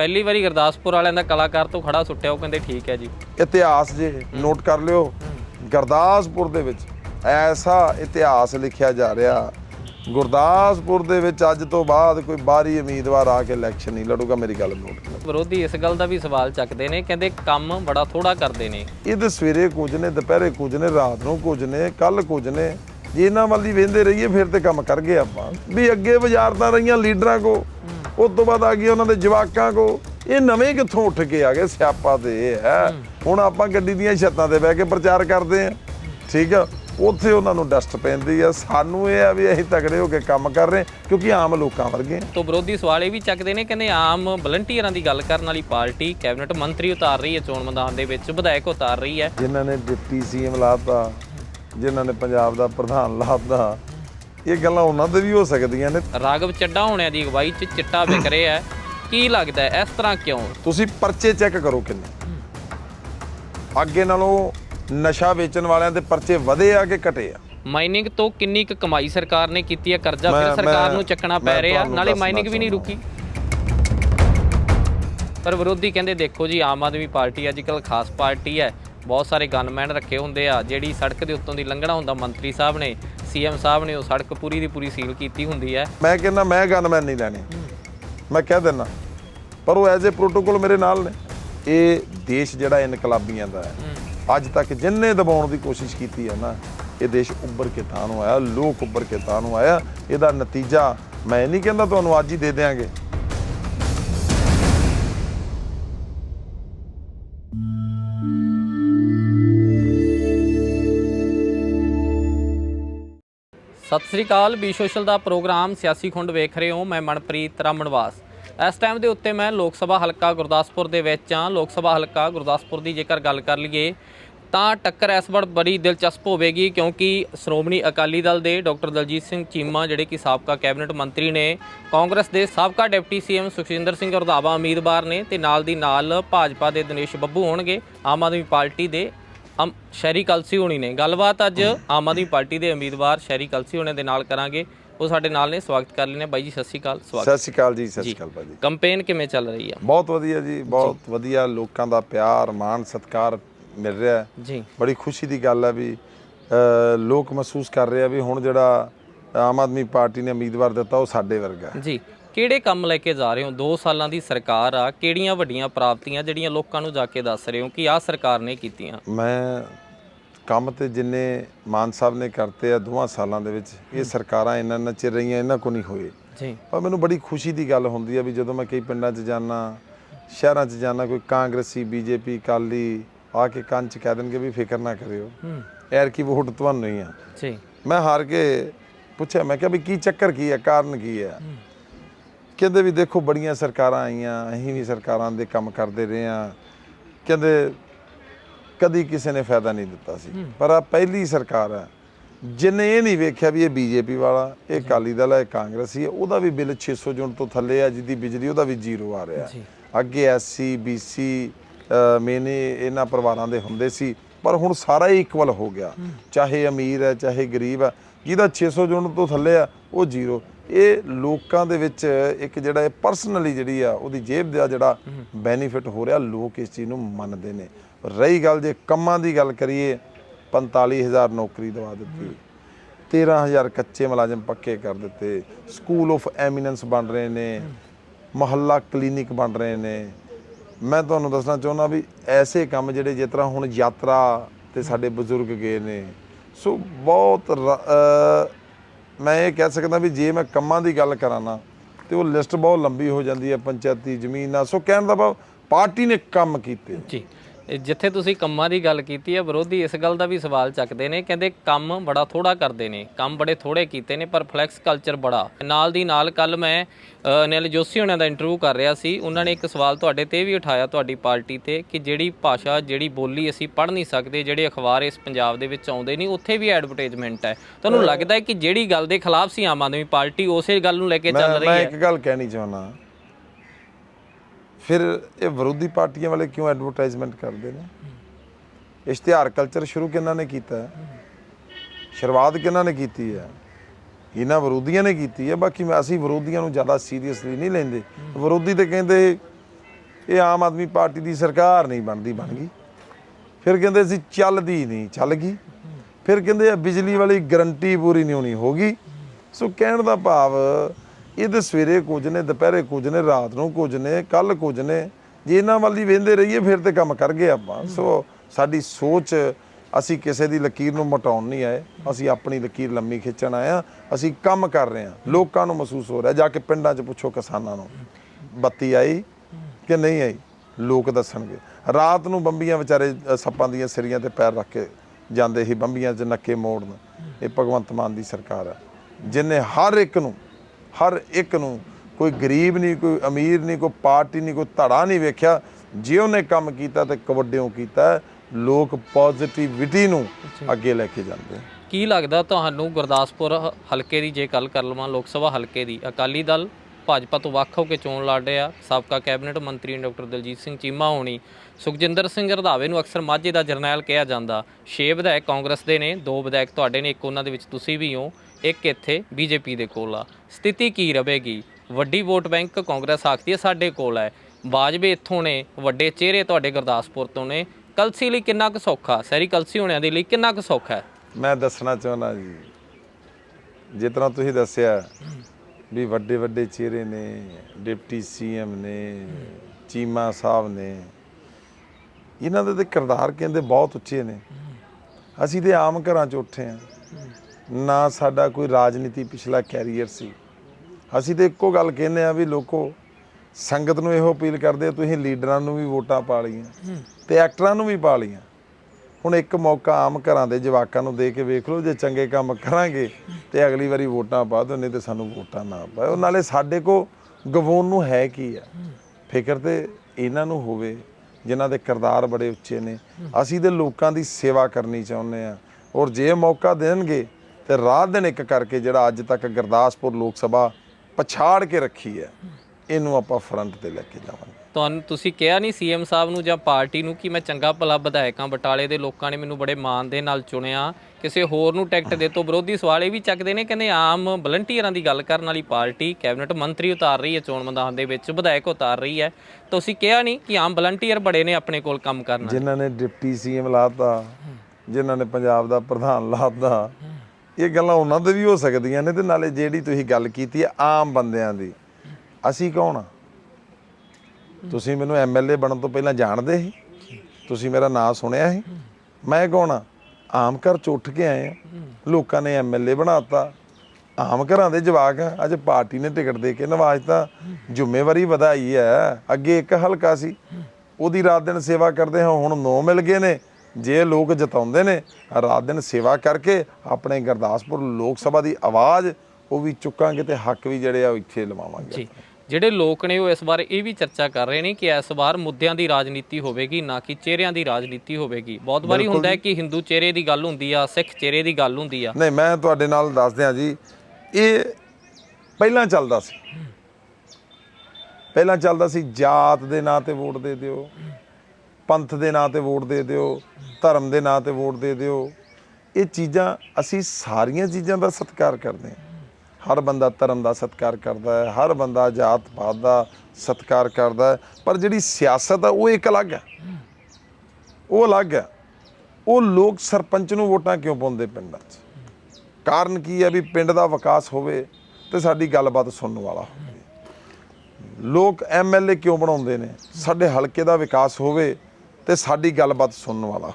ਪਹਿਲੀ ਵਾਰੀ ਗੁਰਦਾਸਪੁਰ ਵਾਲਿਆਂ ਦਾ ਕਲਾਕਾਰ ਤੋਂ ਖੜਾ ਸੁੱਟਿਆ ਉਹ ਕਹਿੰਦੇ ਠੀਕ ਹੈ ਜੀ। ਇਤਿਹਾਸ ਜੇ ਨੋਟ ਕਰ ਲਿਓ। ਗੁਰਦਾਸਪੁਰ ਦੇ ਵਿੱਚ ਐਸਾ ਇਤਿਹਾਸ ਲਿਖਿਆ ਜਾ ਰਿਹਾ। ਗੁਰਦਾਸਪੁਰ ਦੇ ਵਿੱਚ ਅੱਜ ਤੋਂ ਬਾਅਦ ਕੋਈ ਬਾਹਰੀ ਉਮੀਦਵਾਰ ਆ ਕੇ ਇਲੈਕਸ਼ਨ ਨਹੀਂ ਲੜੂਗਾ ਮੇਰੀ ਗੱਲ ਨੋਟ ਕਰ ਵਿਰੋਧੀ ਇਸ ਗੱਲ ਦਾ ਵੀ ਸਵਾਲ ਚੱਕਦੇ ਨੇ ਕਹਿੰਦੇ ਕੰਮ ਬੜਾ ਥੋੜਾ ਕਰਦੇ ਨੇ। ਇਹਦੇ ਸਵੇਰੇ ਕੁਝ ਨੇ ਦੁਪਹਿਰੇ ਕੁਝ ਨੇ ਰਾਤ ਨੂੰ ਕੁਝ ਨੇ ਕੱਲ ਕੁਝ ਨੇ। ਜੇ ਇਹਨਾਂ ਵੱਲ ਹੀ ਵੇਂਦੇ ਰਹੀਏ ਫਿਰ ਤੇ ਕੰਮ ਕਰ ਗਏ ਆਪਾਂ। ਵੀ ਅੱਗੇ ਵਜ਼ਾਰਤਾਂ ਰਹੀਆਂ ਲੀਡਰਾਂ ਕੋ। ਉਸ ਤੋਂ ਬਾਅਦ ਆ ਗਈ ਉਹਨਾਂ ਦੇ ਜਵਾਕਾਂ ਕੋ। ਇਹ ਨਵੇਂ ਕਿੱਥੋਂ ਉੱਠ ਕੇ ਆ ਗਏ? ਸਿਆਪਾ ਤੇ ਇਹ ਹੈ। ਹੁਣ ਆਪਾਂ ਗੱਡੀ ਦੀਆਂ ਛੱਤਾਂ ਤੇ ਬਹਿ ਕੇ ਪ੍ਰਚਾਰ ਕਰਦੇ ਆ ਠੀਕ ਆ? ਉੱਥੇ ਉਹਨਾਂ ਨੂੰ ਡਸਟ ਪੈਂਦੀ ਆ। ਸਾਨੂੰ ਇਹ ਆ ਵੀ ਅਸੀਂ ਤਗੜੇ ਹੋ ਕੇ ਕੰਮ ਕਰ ਰਹੇ ਕਿਉਂਕਿ ਆਮ ਲੋਕਾਂ ਵਰਗੇ। ਤੋਂ ਵਿਰੋਧੀ ਸਵਾਲ ਇਹ ਵੀ ਚੱਕਦੇ ਨੇ ਕਹਿੰਦੇ ਆਮ ਵਲੰਟੀਅਰਾਂ ਦੀ ਗੱਲ ਕਰਨ ਵਾਲੀ ਪਾਰਟੀ ਕੈਬਨਿਟ ਮੰਤਰੀ ਉਤਾਰ ਰਹੀ ਹੈ ਚੋਣ ਮੈਦਾਨ ਦੇ ਵਿੱਚ ਵਿਧਾਇਕ ਉਤਾਰ ਰਹੀ ਹੈ। ਜਿਨ੍ਹਾਂ ਨੇ ਡਿਪਟੀ ਸੀਐਮ ਲਾਤਾ ਜਿਨ੍ਹਾਂ ਨੇ ਪੰਜਾਬ ਦਾ ਪ੍ਰਧਾਨ ਲਾਤਾ। ਇਹ ਗੱਲਾਂ ਉਹਨਾਂ ਦੇ ਵੀ ਹੋ ਸਕਦੀਆਂ ਨੇ। ਰਾਗਵ ਚੱਡਾ ਹੋਣਿਆਂ ਦੀ ਅਗਵਾਈ 'ਚ ਚਿੱਟਾ ਵਿਕ ਰਿਹਾ ਹੈ। ਕੀ ਲੱਗਦਾ ਹੈ ਇਸ ਤਰ੍ਹਾਂ ਕਿਉਂ? ਤੁਸੀਂ ਪਰਚੇ ਚੈੱਕ ਕਰੋ ਕਿੰਨੇ। ਅੱਗੇ ਨਾਲੋਂ ਨਸ਼ਾ ਵੇਚਣ ਵਾਲਿਆਂ ਦੇ ਪਰਚੇ ਵਧੇ ਆ ਕਿ ਘਟੇ ਆ? ਮਾਈਨਿੰਗ ਤੋਂ ਕਿੰਨੀ ਕੁ ਕਮਾਈ ਸਰਕਾਰ ਨੇ ਕੀਤੀ ਹੈ ਕਰਜ਼ਾ ਮੈਂ- ਫਿਰ ਸਰਕਾਰ ਮੈਂ- ਨੂੰ ਚੱਕਣਾ ਮੈਂ ਪੈ ਰਿਹਾ ਤੁਹਾਨੂੰ ਨਾਲੇ ਦੱਸਣਾ ਮਾਈਨਿੰਗ ਵੀ ਨਹੀਂ ਰੁਕੀ। ਪਰ ਵਿਰੋਧੀ ਕਹਿੰਦੇ ਦੇਖੋ ਜੀ ਆਮ ਆਦਮੀ ਪਾਰਟੀ ਅੱਜ ਕੱਲ੍ਹ ਖਾਸ ਪਾਰਟੀ ਹੈ। ਬਹੁਤ ਸਾਰੇ ਗਨਮੈਨ ਰੱਖੇ ਹੁੰਦੇ ਆ ਜਿਹੜੀ ਸੜਕ ਦੇ ਉੱਤੋਂ ਦੀ ਲੰਘਣਾ ਹੁੰਦਾ ਮੰਤਰੀ ਸਾਹਿਬ ਨੇ। ਸੀਐਮ ਸਾਹਿਬ ਨੇ ਉਹ ਸੜਕ ਪੂਰੀ ਦੀ ਪੂਰੀ ਸੀਲ ਕੀਤੀ ਹੁੰਦੀ ਹੈ। ਮੈਂ ਕਹਿੰਦਾ ਮੈਂ ਗਨਮੈਨ ਨਹੀਂ ਲੈਣੇ। ਮੈਂ ਕਹਿ ਦਿੰਦਾ। ਪਰ ਉਹ ਐਜ਼ ਅ ਪ੍ਰੋਟੋਕੋਲ ਮੇਰੇ ਨਾਲ ਨੇ। ਇਹ ਦੇਸ਼ ਜਿਹੜਾ ਇਨਕਲਾਬੀਆਂ ਦਾ ਹੈ। ਅੱਜ ਤੱਕ ਜਿੰਨੇ ਦਬਾਉਣ ਦੀ ਕੋਸ਼ਿਸ਼ ਕੀਤੀ ਹੈ ਨਾ ਇਹ ਦੇਸ਼ ਉੱਭਰ ਕੇ ਤਾਂ ਨੂੰ ਆਇਆ ਲੋਕ ਉੱਭਰ ਕੇ ਤਾਂ ਨੂੰ ਆਇਆ। ਇਹਦਾ ਨਤੀਜਾ ਮੈਂ ਨਹੀਂ ਕਹਿੰਦਾ ਤੁਹਾਨੂੰ ਅੱਜ ਹੀ ਦੇ ਦੇਾਂਗੇ ਸਤਿ ਸ੍ਰੀ ਅਕਾਲ, ਬੀ ਸੋਸ਼ਲ ਦਾ ਪ੍ਰੋਗਰਾਮ ਸਿਆਸੀ ਖੁੰਡ ਵੇਖ ਰਹੇ ਹੋ, ਮੈਂ ਮਨਪ੍ਰੀਤ ਰਾਮਣਵਾਸ। ਇਸ ਟਾਈਮ ਦੇ ਉੱਤੇ ਮੈਂ ਲੋਕ ਸਭਾ ਹਲਕਾ ਗੁਰਦਾਸਪੁਰ ਦੇ ਵਿੱਚ ਹਾਂ। ਲੋਕ ਸਭਾ ਹਲਕਾ ਗੁਰਦਾਸਪੁਰ ਦੀ ਜੇਕਰ ਗੱਲ ਕਰ ਲਈਏ, ਤਾਂ ਟੱਕਰ ਇਸ ਵਾਰ ਬੜੀ ਦਿਲਚਸਪ ਹੋਵੇਗੀ ਕਿਉਂਕਿ ਸ਼੍ਰੋਮਣੀ ਅਕਾਲੀ ਦਲ ਦੇ ਡਾਕਟਰ ਦਲਜੀਤ ਸਿੰਘ ਚੀਮਾ, ਜਿਹੜੇ ਕਿ ਸਾਬਕਾ ਕੈਬਨਿਟ ਮੰਤਰੀ ਨੇ, ਕਾਂਗਰਸ ਦੇ ਸਾਬਕਾ ਡਿਪਟੀ ਸੀਐਮ ਸੁਖਜਿੰਦਰ ਸਿੰਘ ਰੰਧਾਵਾ ਉਮੀਦਵਾਰ ਨੇ ਤੇ ਨਾਲ ਦੀ ਨਾਲ ਭਾਜਪਾ ਦੇ ਦਿਨੇਸ਼ ਬੱਬੂ ਹੋਣਗੇ, ਆਮ ਆਦਮੀ ਪਾਰਟੀ ਦੇ ਅਮ ਸ਼ਹਿਰੀ ਕਲਸੀ ਹੋਣੀ ਨੇ। ਗੱਲਬਾਤ ਅੱਜ ਆਮ ਆਦਮੀ ਪਾਰਟੀ ਦੇ ਉਮੀਦਵਾਰ ਸ਼ਹਿਰੀ ਕਲਸੀ ਹੋਣੇ ਦੇ ਨਾਲ ਕਰਾਂਗੇ। ਉਹ ਸਾਡੇ ਨਾਲ ਨੇ ਸਵਾਗਤ ਕਰ ਲੈਣੇ ਬਾਈ ਜੀ ਸਤਿ ਸ਼੍ਰੀ ਅਕਾਲ ਸਵਾਗਤ। ਸਤਿ ਸ਼੍ਰੀ ਅਕਾਲ ਜੀ ਸਤਿ ਸ਼੍ਰੀ ਅਕਾਲ ਭਾਜੀ। ਕੰਪੇਨ ਕਿਵੇਂ ਚੱਲ ਰਹੀ ਆ? ਬਹੁਤ ਵਧੀਆ ਜੀ ਬਹੁਤ ਵਧੀਆ। ਲੋਕਾਂ ਦਾ ਪਿਆਰ ਮਾਣ ਸਤਿਕਾਰ ਮਿਲ ਰਿਹਾ ਹੈ। ਜੀ। ਬੜੀ ਖੁਸ਼ੀ ਦੀ ਗੱਲ ਹੈ ਵੀ ਲੋਕ ਮਹਿਸੂਸ ਕਰ ਰਹੇ ਆ ਵੀ ਹੁਣ ਜਿਹੜਾ ਆਮ ਆਦਮੀ ਪਾਰਟੀ ਨੇ ਉਮੀਦਵਾਰ ਦਿੱਤਾ ਉਹ ਸਾਡੇ ਵਰਗਾ। ਜੀ। ਕਿਹੜੇ ਕੰਮ ਲੈ ਕੇ ਜਾ ਰਹੇ ਹੋ? 2 ਸਾਲਾਂ ਦੀ ਸਰਕਾਰ ਆ ਕਿਹੜੀਆਂ ਵੱਡੀਆਂ ਪ੍ਰਾਪਤੀਆਂ ਜਿਹੜੀਆਂ ਲੋਕਾਂ ਨੂੰ ਜਾ ਕੇ ਦੱਸ ਰਹੇ ਹੋ ਕਿ ਆਹ ਸਰਕਾਰ ਨੇ ਕੀਤੀਆਂ? ਮੈਂ ਕੰਮ ਤੇ ਜਿੰਨੇ ਮਾਨ ਸਾਹਿਬ ਨੇ ਕਰਤੇ ਆ ਦੋਵਾਂ ਸਾਲਾਂ ਦੇ ਵਿੱਚ ਇਹ ਸਰਕਾਰਾਂ ਇੰਨਾ ਇੰਨਾ ਚਿਰ ਰਹੀਆਂ ਇਹਨਾਂ ਕੋ ਨਹੀਂ ਹੋਏ। ਜੀ। ਪਰ ਮੈਨੂੰ ਬੜੀ ਖੁਸ਼ੀ ਦੀ ਗੱਲ ਹੁੰਦੀ ਆ ਵੀ ਜਦੋਂ ਮੈਂ ਕਈ ਪਿੰਡਾਂ 'ਚ ਜਾਣਾ ਸ਼ਹਿਰਾਂ 'ਚ ਜਾਣਾ ਕੋਈ ਕਾਂਗਰਸੀ ਬੀਜੇਪੀ ਕਾਲੀ ਆ ਕੇ ਕੰਨ 'ਚ ਕਹਿ ਦੇਣਗੇ ਵੀ ਫਿਕਰ ਨਾ ਕਰਿਓ। ਹੂੰ। ਐਰ ਕੀ ਵੋਟ ਤੁਹਾਨੂੰ ਹੀ ਆ। ਜੀ। ਮੈਂ ਹਾਰ ਕੇ ਪੁੱਛਿਆ ਮੈਂ ਕਿਹਾ ਵੀ ਕੀ ਚੱਕਰ ਕੀ ਹੈ ਕਾਰਨ ਕੀ ਹੈ। ਕਹਿੰਦੇ ਵੀ ਦੇਖੋ ਬੜੀਆਂ ਸਰਕਾਰਾਂ ਆਈਆਂ ਅਸੀਂ ਵੀ ਸਰਕਾਰਾਂ ਦੇ ਕੰਮ ਕਰਦੇ ਰਹੇ ਆ ਕਹਿੰਦੇ ਕਦੀ ਕਿਸੇ ਨੇ ਫਾਇਦਾ ਨਹੀਂ ਦਿੱਤਾ ਸੀ। ਪਰ ਆ ਪਹਿਲੀ ਸਰਕਾਰ ਹੈ। ਜਿਨੇ ਇਹ ਨਹੀਂ ਵੇਖਿਆ ਵੀ ਇਹ ਬੀਜੇਪੀ ਵਾਲਾ ਇਹ ਅਕਾਲੀ ਦਲ ਹੈ ਕਾਂਗਰਸੀ ਹੈ ਉਹਦਾ ਵੀ ਬਿੱਲ 600 ਯੂਨਿਟ ਤੋਂ ਥੱਲੇ ਆ ਜਿਹਦੀ ਬਿਜਲੀ ਉਹਦਾ ਵੀ ਜ਼ੀਰੋ ਆ ਰਿਹਾ। ਅੱਗੇ ਐਸਸੀ ਬੀਸੀ ਮੇਨੇ ਇਹਨਾਂ ਪਰਿਵਾਰਾਂ ਦੇ ਹੁੰਦੇ ਸੀ। ਪਰ ਹੁਣ ਸਾਰਾ ਹੀ ਇਕੁਅਲ ਹੋ ਗਿਆ। ਚਾਹੇ ਅਮੀਰ ਹੈ ਚਾਹੇ ਗਰੀਬ ਹੈ ਜਿਹਦਾ 600 ਯੂਨਿਟ ਤੋਂ ਥੱਲੇ ਆ ਉਹ ਜ਼ੀਰੋ। ਇਹ ਲੋਕਾਂ ਦੇ ਵਿੱਚ ਇੱਕ ਜਿਹੜਾ ਇਹ ਪਰਸਨਲੀ ਜਿਹੜੀ ਆ, ਉਹਦੀ ਜੇਬ ਦਾ ਜਿਹੜਾ ਬੈਨੀਫਿਟ ਹੋ ਰਿਹਾ, ਲੋਕ ਇਸ ਚੀਜ਼ ਨੂੰ ਮੰਨਦੇ ਨੇ। ਰਹੀ ਗੱਲ ਜੇ ਕੰਮਾਂ ਦੀ ਗੱਲ ਕਰੀਏ 45000 ਨੌਕਰੀ ਦਵਾ ਦਿੱਤੀ। 13000 ਕੱਚੇ ਮੁਲਾਜ਼ਮ ਪੱਕੇ ਕਰ ਦਿੱਤੇ। ਸਕੂਲ ਆਫ ਐਮੀਨੈਂਸ ਬਣ ਰਹੇ ਨੇ। ਮਹੱਲਾ ਕਲੀਨਿਕ ਬਣ ਰਹੇ ਨੇ। ਮੈਂ ਤੁਹਾਨੂੰ ਦੱਸਣਾ ਚਾਹੁੰਦਾ ਵੀ ਐਸੇ ਕੰਮ ਜਿਹੜੇ ਜਿਸ ਤਰ੍ਹਾਂ ਹੁਣ ਯਾਤਰਾ ਤੇ ਸਾਡੇ ਬਜ਼ੁਰਗ ਗਏ ਨੇ। ਸੋ ਬਹੁਤ ਰ- ਮੈਂ ਇਹ ਕਹਿ ਸਕਦਾ ਵੀ ਜੇ ਮੈਂ ਕੰਮਾਂ ਦੀ ਗੱਲ ਕਰਾਂ ਨਾ, ਤੇ ਉਹ ਲਿਸਟ ਬਹੁਤ ਲੰਬੀ ਹੋ ਜਾਂਦੀ ਹੈ, ਪੰਚਾਇਤੀ ਜ਼ਮੀਨਾਂ, ਸੋ ਕਹਿਣ ਦਾ ਭਾਵ ਪਾਰਟੀ ਨੇ ਕੰਮ ਕੀਤੇ। ਜੀ। ਜਿੱਥੇ ਤੁਸੀਂ ਕੰਮਾਂ ਦੀ ਗੱਲ ਕੀਤੀ ਹੈ ਵਿਰੋਧੀ ਇਸ ਗੱਲ ਦਾ ਵੀ ਸਵਾਲ ਚੱਕਦੇ ਨੇ ਕਹਿੰਦੇ ਕੰਮ ਬੜਾ ਥੋੜਾ ਕਰਦੇ ਨੇ ਕੰਮ ਬੜੇ ਥੋੜੇ ਕੀਤੇ ਨੇ ਪਰ ਫਲੈਕਸ ਕਲਚਰ ਬੜਾ। ਨਾਲ ਦੀ ਨਾਲ ਕੱਲ ਮੈਂ ਅਨਿਲ ਜੋਸ਼ੀ ਹੋਣਾ ਦਾ ਇੰਟਰਵਿਊ ਕਰ ਰਿਹਾ ਸੀ ਉਹਨਾਂ ਨੇ ਇੱਕ ਸਵਾਲ ਤੁਹਾਡੇ ਤੇ ਵੀ ਉਠਾਇਆ ਤੁਹਾਡੀ ਪਾਰਟੀ ਤੇ ਕਿ ਜਿਹੜੀ ਭਾਸ਼ਾ ਜਿਹੜੀ ਬੋਲੀ ਅਸੀਂ ਪੜ੍ਹ ਨਹੀਂ ਸਕਦੇ ਜਿਹੜੇ ਅਖਬਾਰ ਇਸ ਪੰਜਾਬ ਦੇ ਵਿੱਚ ਆਉਂਦੇ ਨਹੀਂ ਉੱਥੇ ਵੀ ਐਡਵਰਟਾਈਜ਼ਮੈਂਟ ਹੈ। ਤੁਹਾਨੂੰ ਲੱਗਦਾ ਹੈ ਕਿ ਜਿਹੜੀ ਗੱਲ ਦੇ ਖਿਲਾਫ ਸੀ ਆਮ ਆਦਮੀ ਪਾਰਟੀ ਉਸੇ ਗੱਲ ਨੂੰ ਲੈ ਕੇ ਚੱਲ ਮੈਂ ਰਹੀ ਮੈਂ ਹੈ? ਇੱਕ ਗੱਲ ਕਹਿਣੀ ਚਾਹੁੰਦਾ। ਫਿਰ ਇਹ ਵਿਰੋਧੀ ਪਾਰਟੀਆਂ ਵਾਲੇ ਕਿਉਂ ਐਡਵਰਟਾਈਜ਼ਮੈਂਟ ਕਰਦੇ ਨੇ? ਇਸ਼ਤਿਹਾਰ ਕਲਚਰ ਸ਼ੁਰੂ ਕਿਹਨਾਂ ਨੇ ਕੀਤਾ? ਹੈ ਸ਼ੁਰੂਆਤ ਕਿਹਨਾਂ ਨੇ ਕੀਤੀ ਹੈ? ਇਹਨਾਂ ਵਿਰੋਧੀਆਂ ਨੇ ਕੀਤੀ ਹੈ। ਬਾਕੀ ਮੈਂ ਅਸੀਂ ਵਿਰੋਧੀਆਂ ਨੂੰ ਜ਼ਿਆਦਾ ਸੀਰੀਅਸਲੀ ਨਹੀਂ ਲੈਂਦੇ। ਵਿਰੋਧੀ ਤੇ ਕਹਿੰਦੇ ਇਹ ਆਮ ਆਦਮੀ ਪਾਰਟੀ ਦੀ ਸਰਕਾਰ ਨਹੀਂ ਬਣਦੀ, ਬਣ ਗਈ। ਫਿਰ ਕਹਿੰਦੇ ਸੀ ਚੱਲਦੀ ਨਹੀਂ, ਚੱਲ ਗਈ। ਫਿਰ ਕਹਿੰਦੇ ਆ ਬਿਜਲੀ ਵਾਲੀ ਗਰੰਟੀ ਪੂਰੀ ਨਹੀਂ ਹੋਣੀ ਹੋਗੀ ਸੋ ਕਹਿਣ ਦਾ ਭਾਵ ਇਹਦੇ ਸਵੇਰੇ ਕੁਝ ਨੇ, ਦੁਪਹਿਰੇ ਕੁਝ ਨੇ, ਰਾਤ ਨੂੰ ਕੁਝ ਨੇ ਕੱਲ ਕੁਝ ਨੇ। ਜੇ ਇਹਨਾਂ ਵੱਲ ਹੀ ਵੇਂਦੇ ਰਹੀਏ, ਫਿਰ ਤੇ ਕੰਮ ਕਰ ਗਏ ਆਪਾਂ। ਸੋ ਸਾਡੀ ਸੋਚ, ਅਸੀਂ ਕਿਸੇ ਦੀ ਲਕੀਰ ਨੂੰ ਮਟਾਉਣ ਨਹੀਂ ਆਏ। ਅਸੀਂ ਆਪਣੀ ਲਕੀਰ ਲੰਮੀ ਖਿੱਚਣ ਆਏ ਆ ਅਸੀਂ ਕੰਮ ਕਰ ਰਹੇ ਹਾਂ। ਲੋਕਾਂ ਨੂੰ ਮਹਿਸੂਸ ਹੋ ਰਿਹਾ। ਜਾ ਕੇ ਪਿੰਡਾਂ 'ਚ ਪੁੱਛੋ ਕਿਸਾਨਾਂ ਨੂੰ, ਬੱਤੀ ਆਈ ਕਿ ਨਹੀਂ ਆਈ? ਲੋਕ ਦੱਸਣਗੇ। ਰਾਤ ਨੂੰ ਬੰਬੀਆਂ ਵਿਚਾਰੇ ਸੱਪਾਂ ਦੀਆਂ ਸਿਰੀਆਂ ਤੇ ਪੈਰ ਰੱਖ ਕੇ ਜਾਂਦੇ ਸੀ। ਬੰਬੀਆਂ 'ਚ ਨੱਕੇ ਮੋੜਨ। ਇਹ ਭਗਵੰਤ ਮਾਨ ਦੀ ਸਰਕਾਰ ਹੈ ਜਿਨੇ ਹਰ ਇੱਕ ਨੂੰ ਹਰ ਇੱਕ ਨੂੰ ਕੋਈ ਗਰੀਬ ਨਹੀਂ ਕੋਈ ਅਮੀਰ ਨਹੀਂ ਕੋਈ ਪਾਰਟੀ ਨਹੀਂ ਕੋਈ ਧੜਾ ਨਹੀਂ ਵੇਖਿਆ। ਜੇ ਉਹਨੇ ਕੰਮ ਕੀਤਾ ਤੇ ਕਵੱਡਿਓ ਕੀਤਾ ਲੋਕ ਪੋਜ਼ਿਟਿਵਿਟੀ ਨੂੰ ਅੱਗੇ ਲੈ ਕੇ ਜਾਂਦੇ। ਕੀ ਲੱਗਦਾ ਤੁਹਾਨੂੰ ਗੁਰਦਾਸਪੁਰ ਹਲਕੇ ਦੀ ਜੇ ਗੱਲ ਕਰ ਲਵਾਂ ਲੋਕ ਸਭਾ ਹਲਕੇ ਦੀ? ਅਕਾਲੀ ਦਲ ਭਾਜਪਾ ਤੋਂ ਵੱਖ ਹੋ ਕੇ ਚੋਣ ਲੜ ਰਿਹਾ। ਸਾਬਕਾ ਕੈਬਨਿਟ ਮੰਤਰੀ ਡਾਕਟਰ ਦਲਜੀਤ ਸਿੰਘ ਚੀਮਾ ਹੋਣੀ। ਸੁਖਜਿੰਦਰ ਸਿੰਘ ਰਧਾਵੇ ਨੂੰ ਅਕਸਰ ਮਾਝੇ ਦਾ ਜਰਨੈਲ ਕਿਹਾ ਜਾਂਦਾ। ਛੇ ਵਿਧਾਇਕ ਕਾਂਗਰਸ ਦੇ ਨੇ ਦੋ ਵਿਧਾਇਕ ਤੁਹਾਡੇ ਨੇ ਇੱਕ ਉਹਨਾਂ ਦੇ ਵਿੱਚ ਤੁਸੀਂ ਵੀ ਹੋ। ਇੱਕ ਇੱਥੇ ਬੀਜੇਪੀ ਦੇ ਕੋਲ ਆ। ਸਥਿਤੀ ਕੀ ਰਹੇਗੀ ਵੱਡੀ ਵੋਟ ਬੈਂਕ ਕਾਂਗਰਸ ਆਖਦੀ ਹੈ, ਸਾਡੇ ਕੋਲ ਹੈ। ਬਾਜਵੇ ਇੱਥੋਂ ਨੇ, ਵੱਡੇ ਚਿਹਰੇ ਤੁਹਾਡੇ ਗੁਰਦਾਸਪੁਰ ਤੋਂ ਨੇ। ਕਲਸੀ ਲਈ ਕਿੰਨਾ ਕੁ ਸੌਖਾ? ਸੈਰੀ ਕਲਸੀ ਹੋਣਿਆਂ ਦੇ ਲਈ ਕਿੰਨਾ ਕੁ ਸੌਖਾ ਹੈ? ਮੈਂ ਦੱਸਣਾ ਚਾਹੁੰਦਾ ਜੀ, ਜਿਸ ਤਰ੍ਹਾਂ ਤੁਸੀਂ ਦੱਸਿਆ ਵੀ ਵੱਡੇ ਵੱਡੇ ਚਿਹਰੇ ਨੇ, ਡਿਪਟੀ ਸੀਐਮ ਨੇ, ਚੀਮਾ ਸਾਹਿਬ ਨੇ, ਇਹਨਾਂ ਦੇ ਤੇ ਕਿਰਦਾਰ ਕਹਿੰਦੇ ਬਹੁਤ ਉੱਚੇ ਨੇ। ਅਸੀਂ ਤੇ ਆਮ ਘਰਾਂ 'ਚ ਉੱਠੇ ਆ ਨਾ ਸਾਡਾ ਕੋਈ ਰਾਜਨੀਤੀ ਪਿਛਲਾ ਕੈਰੀਅਰ ਸੀ। ਅਸੀਂ ਤੇ ਇੱਕੋ ਗੱਲ ਕਹਿੰਦੇ ਆ ਵੀ ਲੋਕੋ ਸੰਗਤ ਨੂੰ ਇਹੋ ਅਪੀਲ ਕਰਦੇ ਤੁਸੀਂ ਲੀਡਰਾਂ ਨੂੰ ਵੀ ਵੋਟਾਂ ਪਾ ਲਈਆਂ ਤੇ ਐਕਟਰਾਂ ਨੂੰ ਵੀ ਪਾ ਲਈਆਂ। ਹੁਣ ਇੱਕ ਮੌਕਾ ਆਮ ਘਰਾਂ ਦੇ ਜਵਾਕਾਂ ਨੂੰ ਦੇ ਕੇ ਵੇਖ ਲਓ ਜੇ ਚੰਗੇ ਕੰਮ ਕਰਾਂਗੇ ਤੇ ਅਗਲੀ ਵਾਰੀ ਵੋਟਾਂ ਪਾ ਦਿਓ ਨਹੀਂ ਤੇ ਸਾਨੂੰ ਵੋਟਾਂ ਨਾ ਪਾਓ ਨਾਲੇ ਸਾਡੇ ਕੋ ਗਵਾਉਣ ਨੂੰ ਹੈ ਕੀ ਆ? ਫਿਕਰ ਤੇ ਇਹਨਾਂ ਨੂੰ ਹੋਵੇ ਜਿਨ੍ਹਾਂ ਦੇ ਕਿਰਦਾਰ ਬੜੇ ਉੱਚੇ ਨੇ। ਅਸੀਂ ਤੇ ਲੋਕਾਂ ਦੀ ਸੇਵਾ ਕਰਨੀ ਚਾਹੁੰਦੇ ਆ ਔਰ ਜੇ ਮੌਕਾ ਦੇਣਗੇ ਤੇ ਰਾਤ ਦਿਨ ਇੱਕ ਕਰਕੇ ਜਿਹੜਾ ਅੱਜ ਤੱਕ ਗੁਰਦਾਸਪੁਰ ਲੋਕ ਸਭਾ ਪਛਾੜ ਕੇ ਰੱਖੀ ਹੈ ਇਹਨੂੰ ਆਪਾਂ ਫਰੰਟ ਤੇ ਲੈ ਕੇ ਜਾਵਾਂਗੇ। ਤੁਹਾਨੂੰ ਤੁਸੀਂ ਕਿਹਾ ਨਹੀਂ ਸੀਐਮ ਸਾਹਿਬ ਨੂੰ ਜਾਂ ਪਾਰਟੀ ਨੂੰ ਕਿ ਮੈਂ ਚੰਗਾ ਭਲਾ ਵਿਧਾਇਕਾਂ ਬਟਾਲੇ ਦੇ ਲੋਕਾਂ ਨੇ ਮੈਨੂੰ ਬੜੇ ਮਾਣ ਦੇ ਨਾਲ ਚੁਣਿਆ। ਕਿਸੇ ਹੋਰ ਨੂੰ ਟਿਕਟ ਦੇ ਤੋਂ ਵਿਰੋਧੀ ਸਵਾਲ ਇਹ ਵੀ ਚੱਕਦੇ ਨੇ ਕਹਿੰਦੇ ਆਮ ਵਲੰਟੀਅਰਾਂ ਦੀ ਗੱਲ ਕਰਨ ਵਾਲੀ ਪਾਰਟੀ ਕੈਬਨਿਟ ਮੰਤਰੀ ਉਤਾਰ ਰਹੀ ਹੈ ਚੋਣ ਮੈਦਾਨ ਦੇ ਵਿੱਚ ਵਿਧਾਇਕ ਉਤਾਰ ਰਹੀ ਹੈ। ਤੁਸੀਂ ਕਿਹਾ ਨਹੀਂ ਕਿ ਆਮ ਵਲੰਟੀਅਰ ਬੜੇ ਨੇ ਆਪਣੇ ਕੋਲ ਕੰਮ ਕਰਨ ਜਿਨ੍ਹਾਂ ਨੇ ਡਿਪਟੀ ਸੀਐਮ ਲਾਤਾ ਜਿਨ੍ਹਾਂ ਨੇ ਪੰਜਾਬ ਦਾ ਪ੍ਰਧਾਨ ਲਾਤਾ ਇਹ ਗੱਲਾਂ ਉਹਨਾਂ ਦੇ ਵੀ ਹੋ ਸਕਦੀਆਂ ਨੇ ਤੇ ਨਾਲੇ ਜਿਹੜੀ ਤੁਸੀਂ ਗੱਲ ਕੀਤੀ ਹੈ ਆਮ ਬੰਦਿਆਂ ਦੀ। ਅਸੀਂ ਕੌਣ ਆ? ਤੁਸੀਂ ਮੈਨੂੰ ਐਮਐਲਏ ਬਣਨ ਤੋਂ ਪਹਿਲਾਂ ਜਾਣਦੇ ਸੀ। ਤੁਸੀਂ ਮੇਰਾ ਨਾਂ ਸੁਣਿਆ ਸੀ। ਮੈਂ ਕੌਣ ਆ? ਆਮ ਘਰ ਚ ਉੱਠ ਕੇ ਆਏ ਆ। ਲੋਕਾਂ ਨੇ ਐਮਐਲਏ ਬਣਾਤਾ ਆਮ ਘਰਾਂ ਦੇ ਜਵਾਕ ਆ। ਅੱਜ ਪਾਰਟੀ ਨੇ ਟਿਕਟ ਦੇ ਕੇ ਨਵਾਜ਼ ਤਾਂ ਜ਼ਿੰਮੇਵਾਰੀ ਵਧਾਈ ਹੈ। ਅੱਗੇ ਇੱਕ ਹਲਕਾ ਸੀ। ਉਹਦੀ ਰਾਤ ਦਿਨ ਸੇਵਾ ਕਰਦੇ ਹਾਂ, ਹੁਣ ਨੌ ਮਿਲ ਗਏ ਨੇ। ਜੇ ਲੋਕ ਜਿਤਾਉਂਦੇ ਨੇ ਰਾਤ ਦਿਨ ਸੇਵਾ ਕਰਕੇ ਆਪਣੇ ਗੁਰਦਾਸਪੁਰ ਲੋਕ ਸਭਾ ਦੀ ਆਵਾਜ਼ ਉਹ ਵੀ ਚੁੱਕਾਂਗੇ ਤੇ ਹੱਕ ਵੀ ਜਿਹੜੇ ਆ ਇੱਥੇ ਲਵਾਵਾਂਗੇ। ਜੀ ਜਿਹੜੇ ਲੋਕ ਨੇ ਉਹ ਇਸ ਵਾਰ ਇਹ ਵੀ ਚਰਚਾ ਕਰ ਰਹੇ ਨੇ ਕਿ ਇਸ ਵਾਰ ਮੁੱਦਿਆਂ ਦੀ ਰਾਜਨੀਤੀ ਹੋਵੇਗੀ ਨਾ ਕਿ ਚਿਹਰਿਆਂ ਦੀ ਰਾਜਨੀਤੀ ਹੋਵੇਗੀ। ਬਹੁਤ ਵਾਰੀ ਹੁੰਦਾ ਹੈ ਕਿ ਹਿੰਦੂ ਚਿਹਰੇ ਦੀ ਗੱਲ ਹੁੰਦੀ ਆ ਸਿੱਖ ਚਿਹਰੇ ਦੀ ਗੱਲ ਹੁੰਦੀ ਆ। ਨਹੀਂ ਮੈਂ ਤੁਹਾਡੇ ਨਾਲ ਦੱਸ ਦਿਆਂ ਜੀ ਇਹ ਪਹਿਲਾਂ ਚੱਲਦਾ ਸੀ। ਪਹਿਲਾਂ ਚੱਲਦਾ ਸੀ ਜਾਤ ਦੇ ਨਾਂ ਤੇ ਵੋਟ ਦੇ ਦਿਓ। ਪੰਥ ਦੇ ਨਾਂ ਤੇ ਵੋਟ ਦੇ ਦਿਓ, ਧਰਮ ਦੇ ਨਾਂ ਤੇ ਵੋਟ ਦੇ ਦਿਓ। ਇਹ ਚੀਜ਼ਾਂ ਅਸੀਂ ਸਾਰੀਆਂ ਚੀਜ਼ਾਂ ਦਾ ਸਤਿਕਾਰ ਕਰਦੇ ਹਾਂ। ਹਰ ਬੰਦਾ ਧਰਮ ਦਾ ਸਤਿਕਾਰ ਕਰਦਾ ਹੈ, ਹਰ ਬੰਦਾ ਜਾਤ ਪਾਤ ਦਾ ਸਤਿਕਾਰ ਕਰਦਾ ਹੈ, ਪਰ ਜਿਹੜੀ ਸਿਆਸਤ ਆ ਉਹ ਇੱਕ ਅਲੱਗ ਹੈ। ਉਹ ਅਲੱਗ ਹੈ। ਉਹ ਲੋਕ ਸਰਪੰਚ ਨੂੰ ਵੋਟਾਂ ਕਿਉਂ ਪਾਉਂਦੇ ਪਿੰਡਾਂ 'ਚ? ਕਾਰਨ ਕੀ ਹੈ ਵੀ ਪਿੰਡ ਦਾ ਵਿਕਾਸ ਹੋਵੇ ਤੇ ਸਾਡੀ ਗੱਲਬਾਤ ਸੁਣਨ ਵਾਲਾ ਹੋਵੇ। ਲੋਕ ਐਮਐਲਏ ਕਿਉਂ ਬਣਾਉਂਦੇ ਨੇ? ਸਾਡੇ ਹਲਕੇ ਦਾ ਵਿਕਾਸ ਹੋਵੇ ਤੇ ਸਾਡੀ ਗੱਲਬਾਤ ਸੁਣਨ ਵਾਲਾ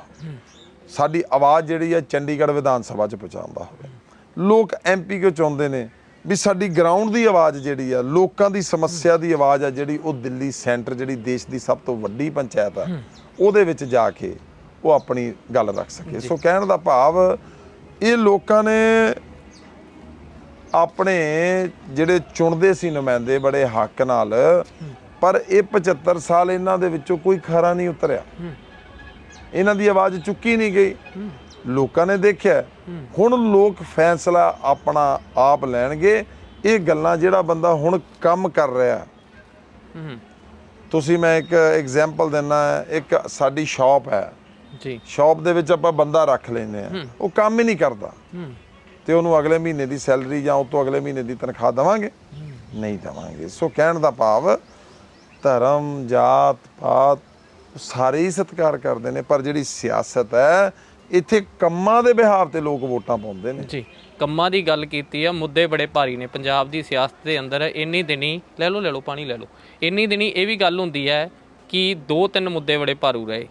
ਸਾਡੀ ਆਵਾਜ਼ ਜਿਹੜੀ ਹੈ ਚੰਡੀਗੜ੍ਹ ਵਿਧਾਨ ਸਭਾ 'ਚ ਪਹੁੰਚਾਉਂਦਾ ਹੋਵੇ। ਲੋਕ ਐਮਪੀ ਕਿਉਂ ਚਾਹੁੰਦੇ ਨੇ? ਵੀ ਸਾਡੀ ਗਰਾਊਂਡ ਦੀ ਆਵਾਜ਼ ਜਿਹੜੀ ਆ ਲੋਕਾਂ ਦੀ ਸਮੱਸਿਆ ਦੀ ਆਵਾਜ਼ ਆ ਜਿਹੜੀ ਉਹ ਦਿੱਲੀ ਸੈਂਟਰ ਜਿਹੜੀ ਦੇਸ਼ ਦੀ ਸਭ ਤੋਂ ਵੱਡੀ ਪੰਚਾਇਤ ਆ ਉਹਦੇ ਵਿੱਚ ਜਾ ਕੇ ਉਹ ਆਪਣੀ ਗੱਲ ਰੱਖ ਸਕੇ। ਸੋ ਕਹਿਣ ਦਾ ਭਾਵ ਇਹ ਲੋਕਾਂ ਨੇ ਆਪਣੇ ਜਿਹੜੇ ਚੁਣਦੇ ਸੀ ਨੁਮਾਇੰਦੇ ਬੜੇ ਹੱਕ ਨਾਲ ਪਰ ਇਹ 75 ਸਾਲ ਇਹਨਾਂ ਦੇ ਵਿੱਚੋਂ ਕੋਈ ਖਰਾ ਨਹੀਂ ਉਤਰਿਆ। ਇਹਨਾਂ ਦੀ ਆਵਾਜ਼ ਚੁੱਕੀ ਨਹੀਂ ਗਈ। ਲੋਕਾਂ ਨੇ ਦੇਖਿਆ। ਹੁਣ ਲੋਕ ਫੈਸਲਾ ਆਪਣਾ ਆਪ ਲੈਣਗੇ। ਇਹ ਗੱਲਾਂ ਜਿਹੜਾ ਬੰਦਾ ਹੁਣ ਕੰਮ ਕਰ ਰਿਹਾ। ਤੁਸੀਂ ਮੈਂ ਇੱਕ ਐਗਜ਼ਾਮਪਲ ਦਿੰਨਾ। ਇੱਕ ਸਾਡੀ ਸ਼ਾਪ ਹੈ। ਜੀ। ਸ਼ਾਪ ਦੇ ਵਿੱਚ ਆਪਾਂ ਬੰਦਾ ਰੱਖ ਲੈਂਦੇ ਆ ਉਹ ਕੰਮ ਹੀ ਨਹੀਂ ਕਰਦਾ। ਤੇ ਉਹਨੂੰ ਅਗਲੇ ਮਹੀਨੇ ਦੀ ਸੈਲਰੀ ਜਾਂ ਉਸ ਤੋਂ ਅਗਲੇ ਮਹੀਨੇ ਦੀ ਤਨਖਾਹ ਦੇਵਾਂਗੇ। ਨਹੀਂ ਦੇਵਾਂਗੇ। ਸੋ ਕਹਿਣ ਦਾ ਭਾਵ ਧਰਮ, ਜਾਤ, ਪਾਤ, ਸਾਰੇ ਹੀ ਸਤਿਕਾਰ ਕਰਦੇ ਨੇ, ਪਰ ਜਿਹੜੀ ਸਿਆਸਤ ਹੈ, ਇੱਥੇ ਕੰਮਾਂ ਦੇ ਬਿਹਾਰ ਤੇ ਲੋਕ ਵੋਟਾਂ ਪਾਉਂਦੇ ਨੇ। ਜੀ, ਕੰਮਾਂ ਦੀ ਗੱਲ ਕੀਤੀ ਆ, ਮੁੱਦੇ ਬੜੇ ਭਾਰੀ ਨੇ। ਪੰਜਾਬ ਦੀ ਸਿਆਸਤ ਦੇ ਅੰਦਰ ਇੰਨੀ ਦਿਨੀ, ਲੈ ਲਓ ਲੈ ਲਓ, ਪਾਣੀ ਲੈ ਲਓ, ਇੰਨੀ ਦਿਨੀ ਇਹ ਵੀ ਗੱਲ ਹੁੰਦੀ ਹੈ ਕਿ ਦੋ ਤਿੰਨ ਮੁੱਦੇ ਬੜੇ ਭਾਰੂ ਰਹੇ।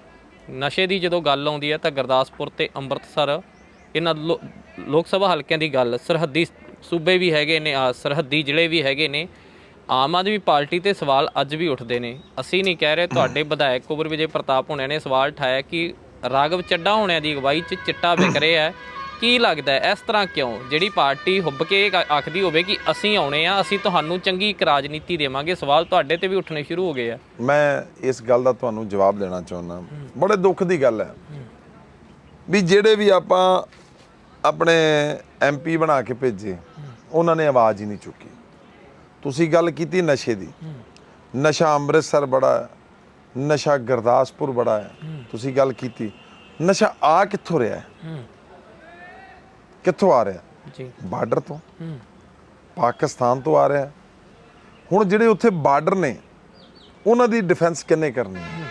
ਨਸ਼ੇ ਦੀ ਜਦੋਂ ਗੱਲ ਆਉਂਦੀ ਹੈ ਤਾਂ ਗੁਰਦਾਸਪੁਰ ਤੇ ਅੰਮ੍ਰਿਤਸਰ, ਇਹਨਾਂ ਲੋਕ ਸਭਾ ਹਲਕਿਆਂ ਦੀ ਗੱਲ, ਸਰਹੱਦੀ ਸੂਬੇ ਵੀ ਹੈਗੇ ਨੇ, ਆ, ਸਰਹੱਦੀ ਜ਼ਿਲ੍ਹੇ ਵੀ ਹੈਗੇ ਨੇ ਆਮ ਆਦਮੀ ਪਾਰਟੀ ਤੇ ਸਵਾਲ ਅੱਜ ਵੀ ਉੱਠਦੇ ਨੇ। ਅਸੀਂ ਨਹੀਂ ਕਹਿ ਰਹੇ ਤੁਹਾਡੇ ਵਿਧਾਇਕ ਕੁਬਰ ਵਿਜੇ ਪ੍ਰਤਾਪ ਹੋਣਿਆਂ ਨੇ ਸਵਾਲ ਉਠਾਇਆ ਕਿ ਰਾਗਵ ਚੱਡਾ ਹੋਣਿਆਂ ਦੀ ਅਗਵਾਈ 'ਚ ਚਿੱਟਾ ਵਿਕ ਰਿਹਾ ਹੈ। ਕੀ ਲੱਗਦਾ ਇਸ ਤਰ੍ਹਾਂ ਕਿਉਂ? ਜਿਹੜੀ ਪਾਰਟੀ ਹੁੱਬ ਕੇ ਆਖਦੀ ਹੋਵੇ ਕਿ ਅਸੀਂ ਆਉਣੇ ਆ, ਅਸੀਂ ਤੁਹਾਨੂੰ ਚੰਗੀ ਇੱਕ ਰਾਜਨੀਤੀ ਦੇਵਾਂਗੇ, ਸਵਾਲ ਤੁਹਾਡੇ ਤੇ ਵੀ ਉੱਠਣੇ ਸ਼ੁਰੂ ਹੋ ਗਏ ਆ। ਮੈਂ ਇਸ ਗੱਲ ਦਾ ਤੁਹਾਨੂੰ ਜਵਾਬ ਦੇਣਾ ਚਾਹੁੰਦਾ। ਬੜੇ ਦੁੱਖ ਦੀ ਗੱਲ ਹੈ। ਵੀ ਜਿਹੜੇ ਵੀ ਆਪਾਂ ਆਪਣੇ ਐਮਪੀ ਬਣਾ ਕੇ ਭੇਜੇ, ਉਹਨਾਂ ਨੇ ਆਵਾਜ਼ ਹੀ ਨਹੀਂ ਚੁੱਕੀ। ਤੁਸੀਂ ਗੱਲ ਕੀਤੀ ਨਸ਼ੇ ਦੀ। ਨਸ਼ਾ ਅੰਮ੍ਰਿਤਸਰ ਬੜਾ ਹੈ ਨਸ਼ਾ ਗੁਰਦਾਸਪੁਰ ਬੜਾ ਹੈ ਤੁਸੀਂ ਗੱਲ ਕੀਤੀ। ਨਸ਼ਾ ਆ ਕਿੱਥੋਂ ਰਿਹਾ ਹੈ? ਕਿੱਥੋਂ ਆ ਰਿਹਾ? ਜੀ। ਬਾਰਡਰ ਤੋਂ। ਹੂੰ। ਪਾਕਿਸਤਾਨ ਤੋਂ ਆ ਰਿਹਾ ਹੁਣ ਜਿਹੜੇ ਉੱਥੇ ਬਾਰਡਰ ਨੇ ਉਹਨਾਂ ਦੀ ਡਿਫੈਂਸ ਕਿੰਨੇ ਕਰਨੀ ਹੈ?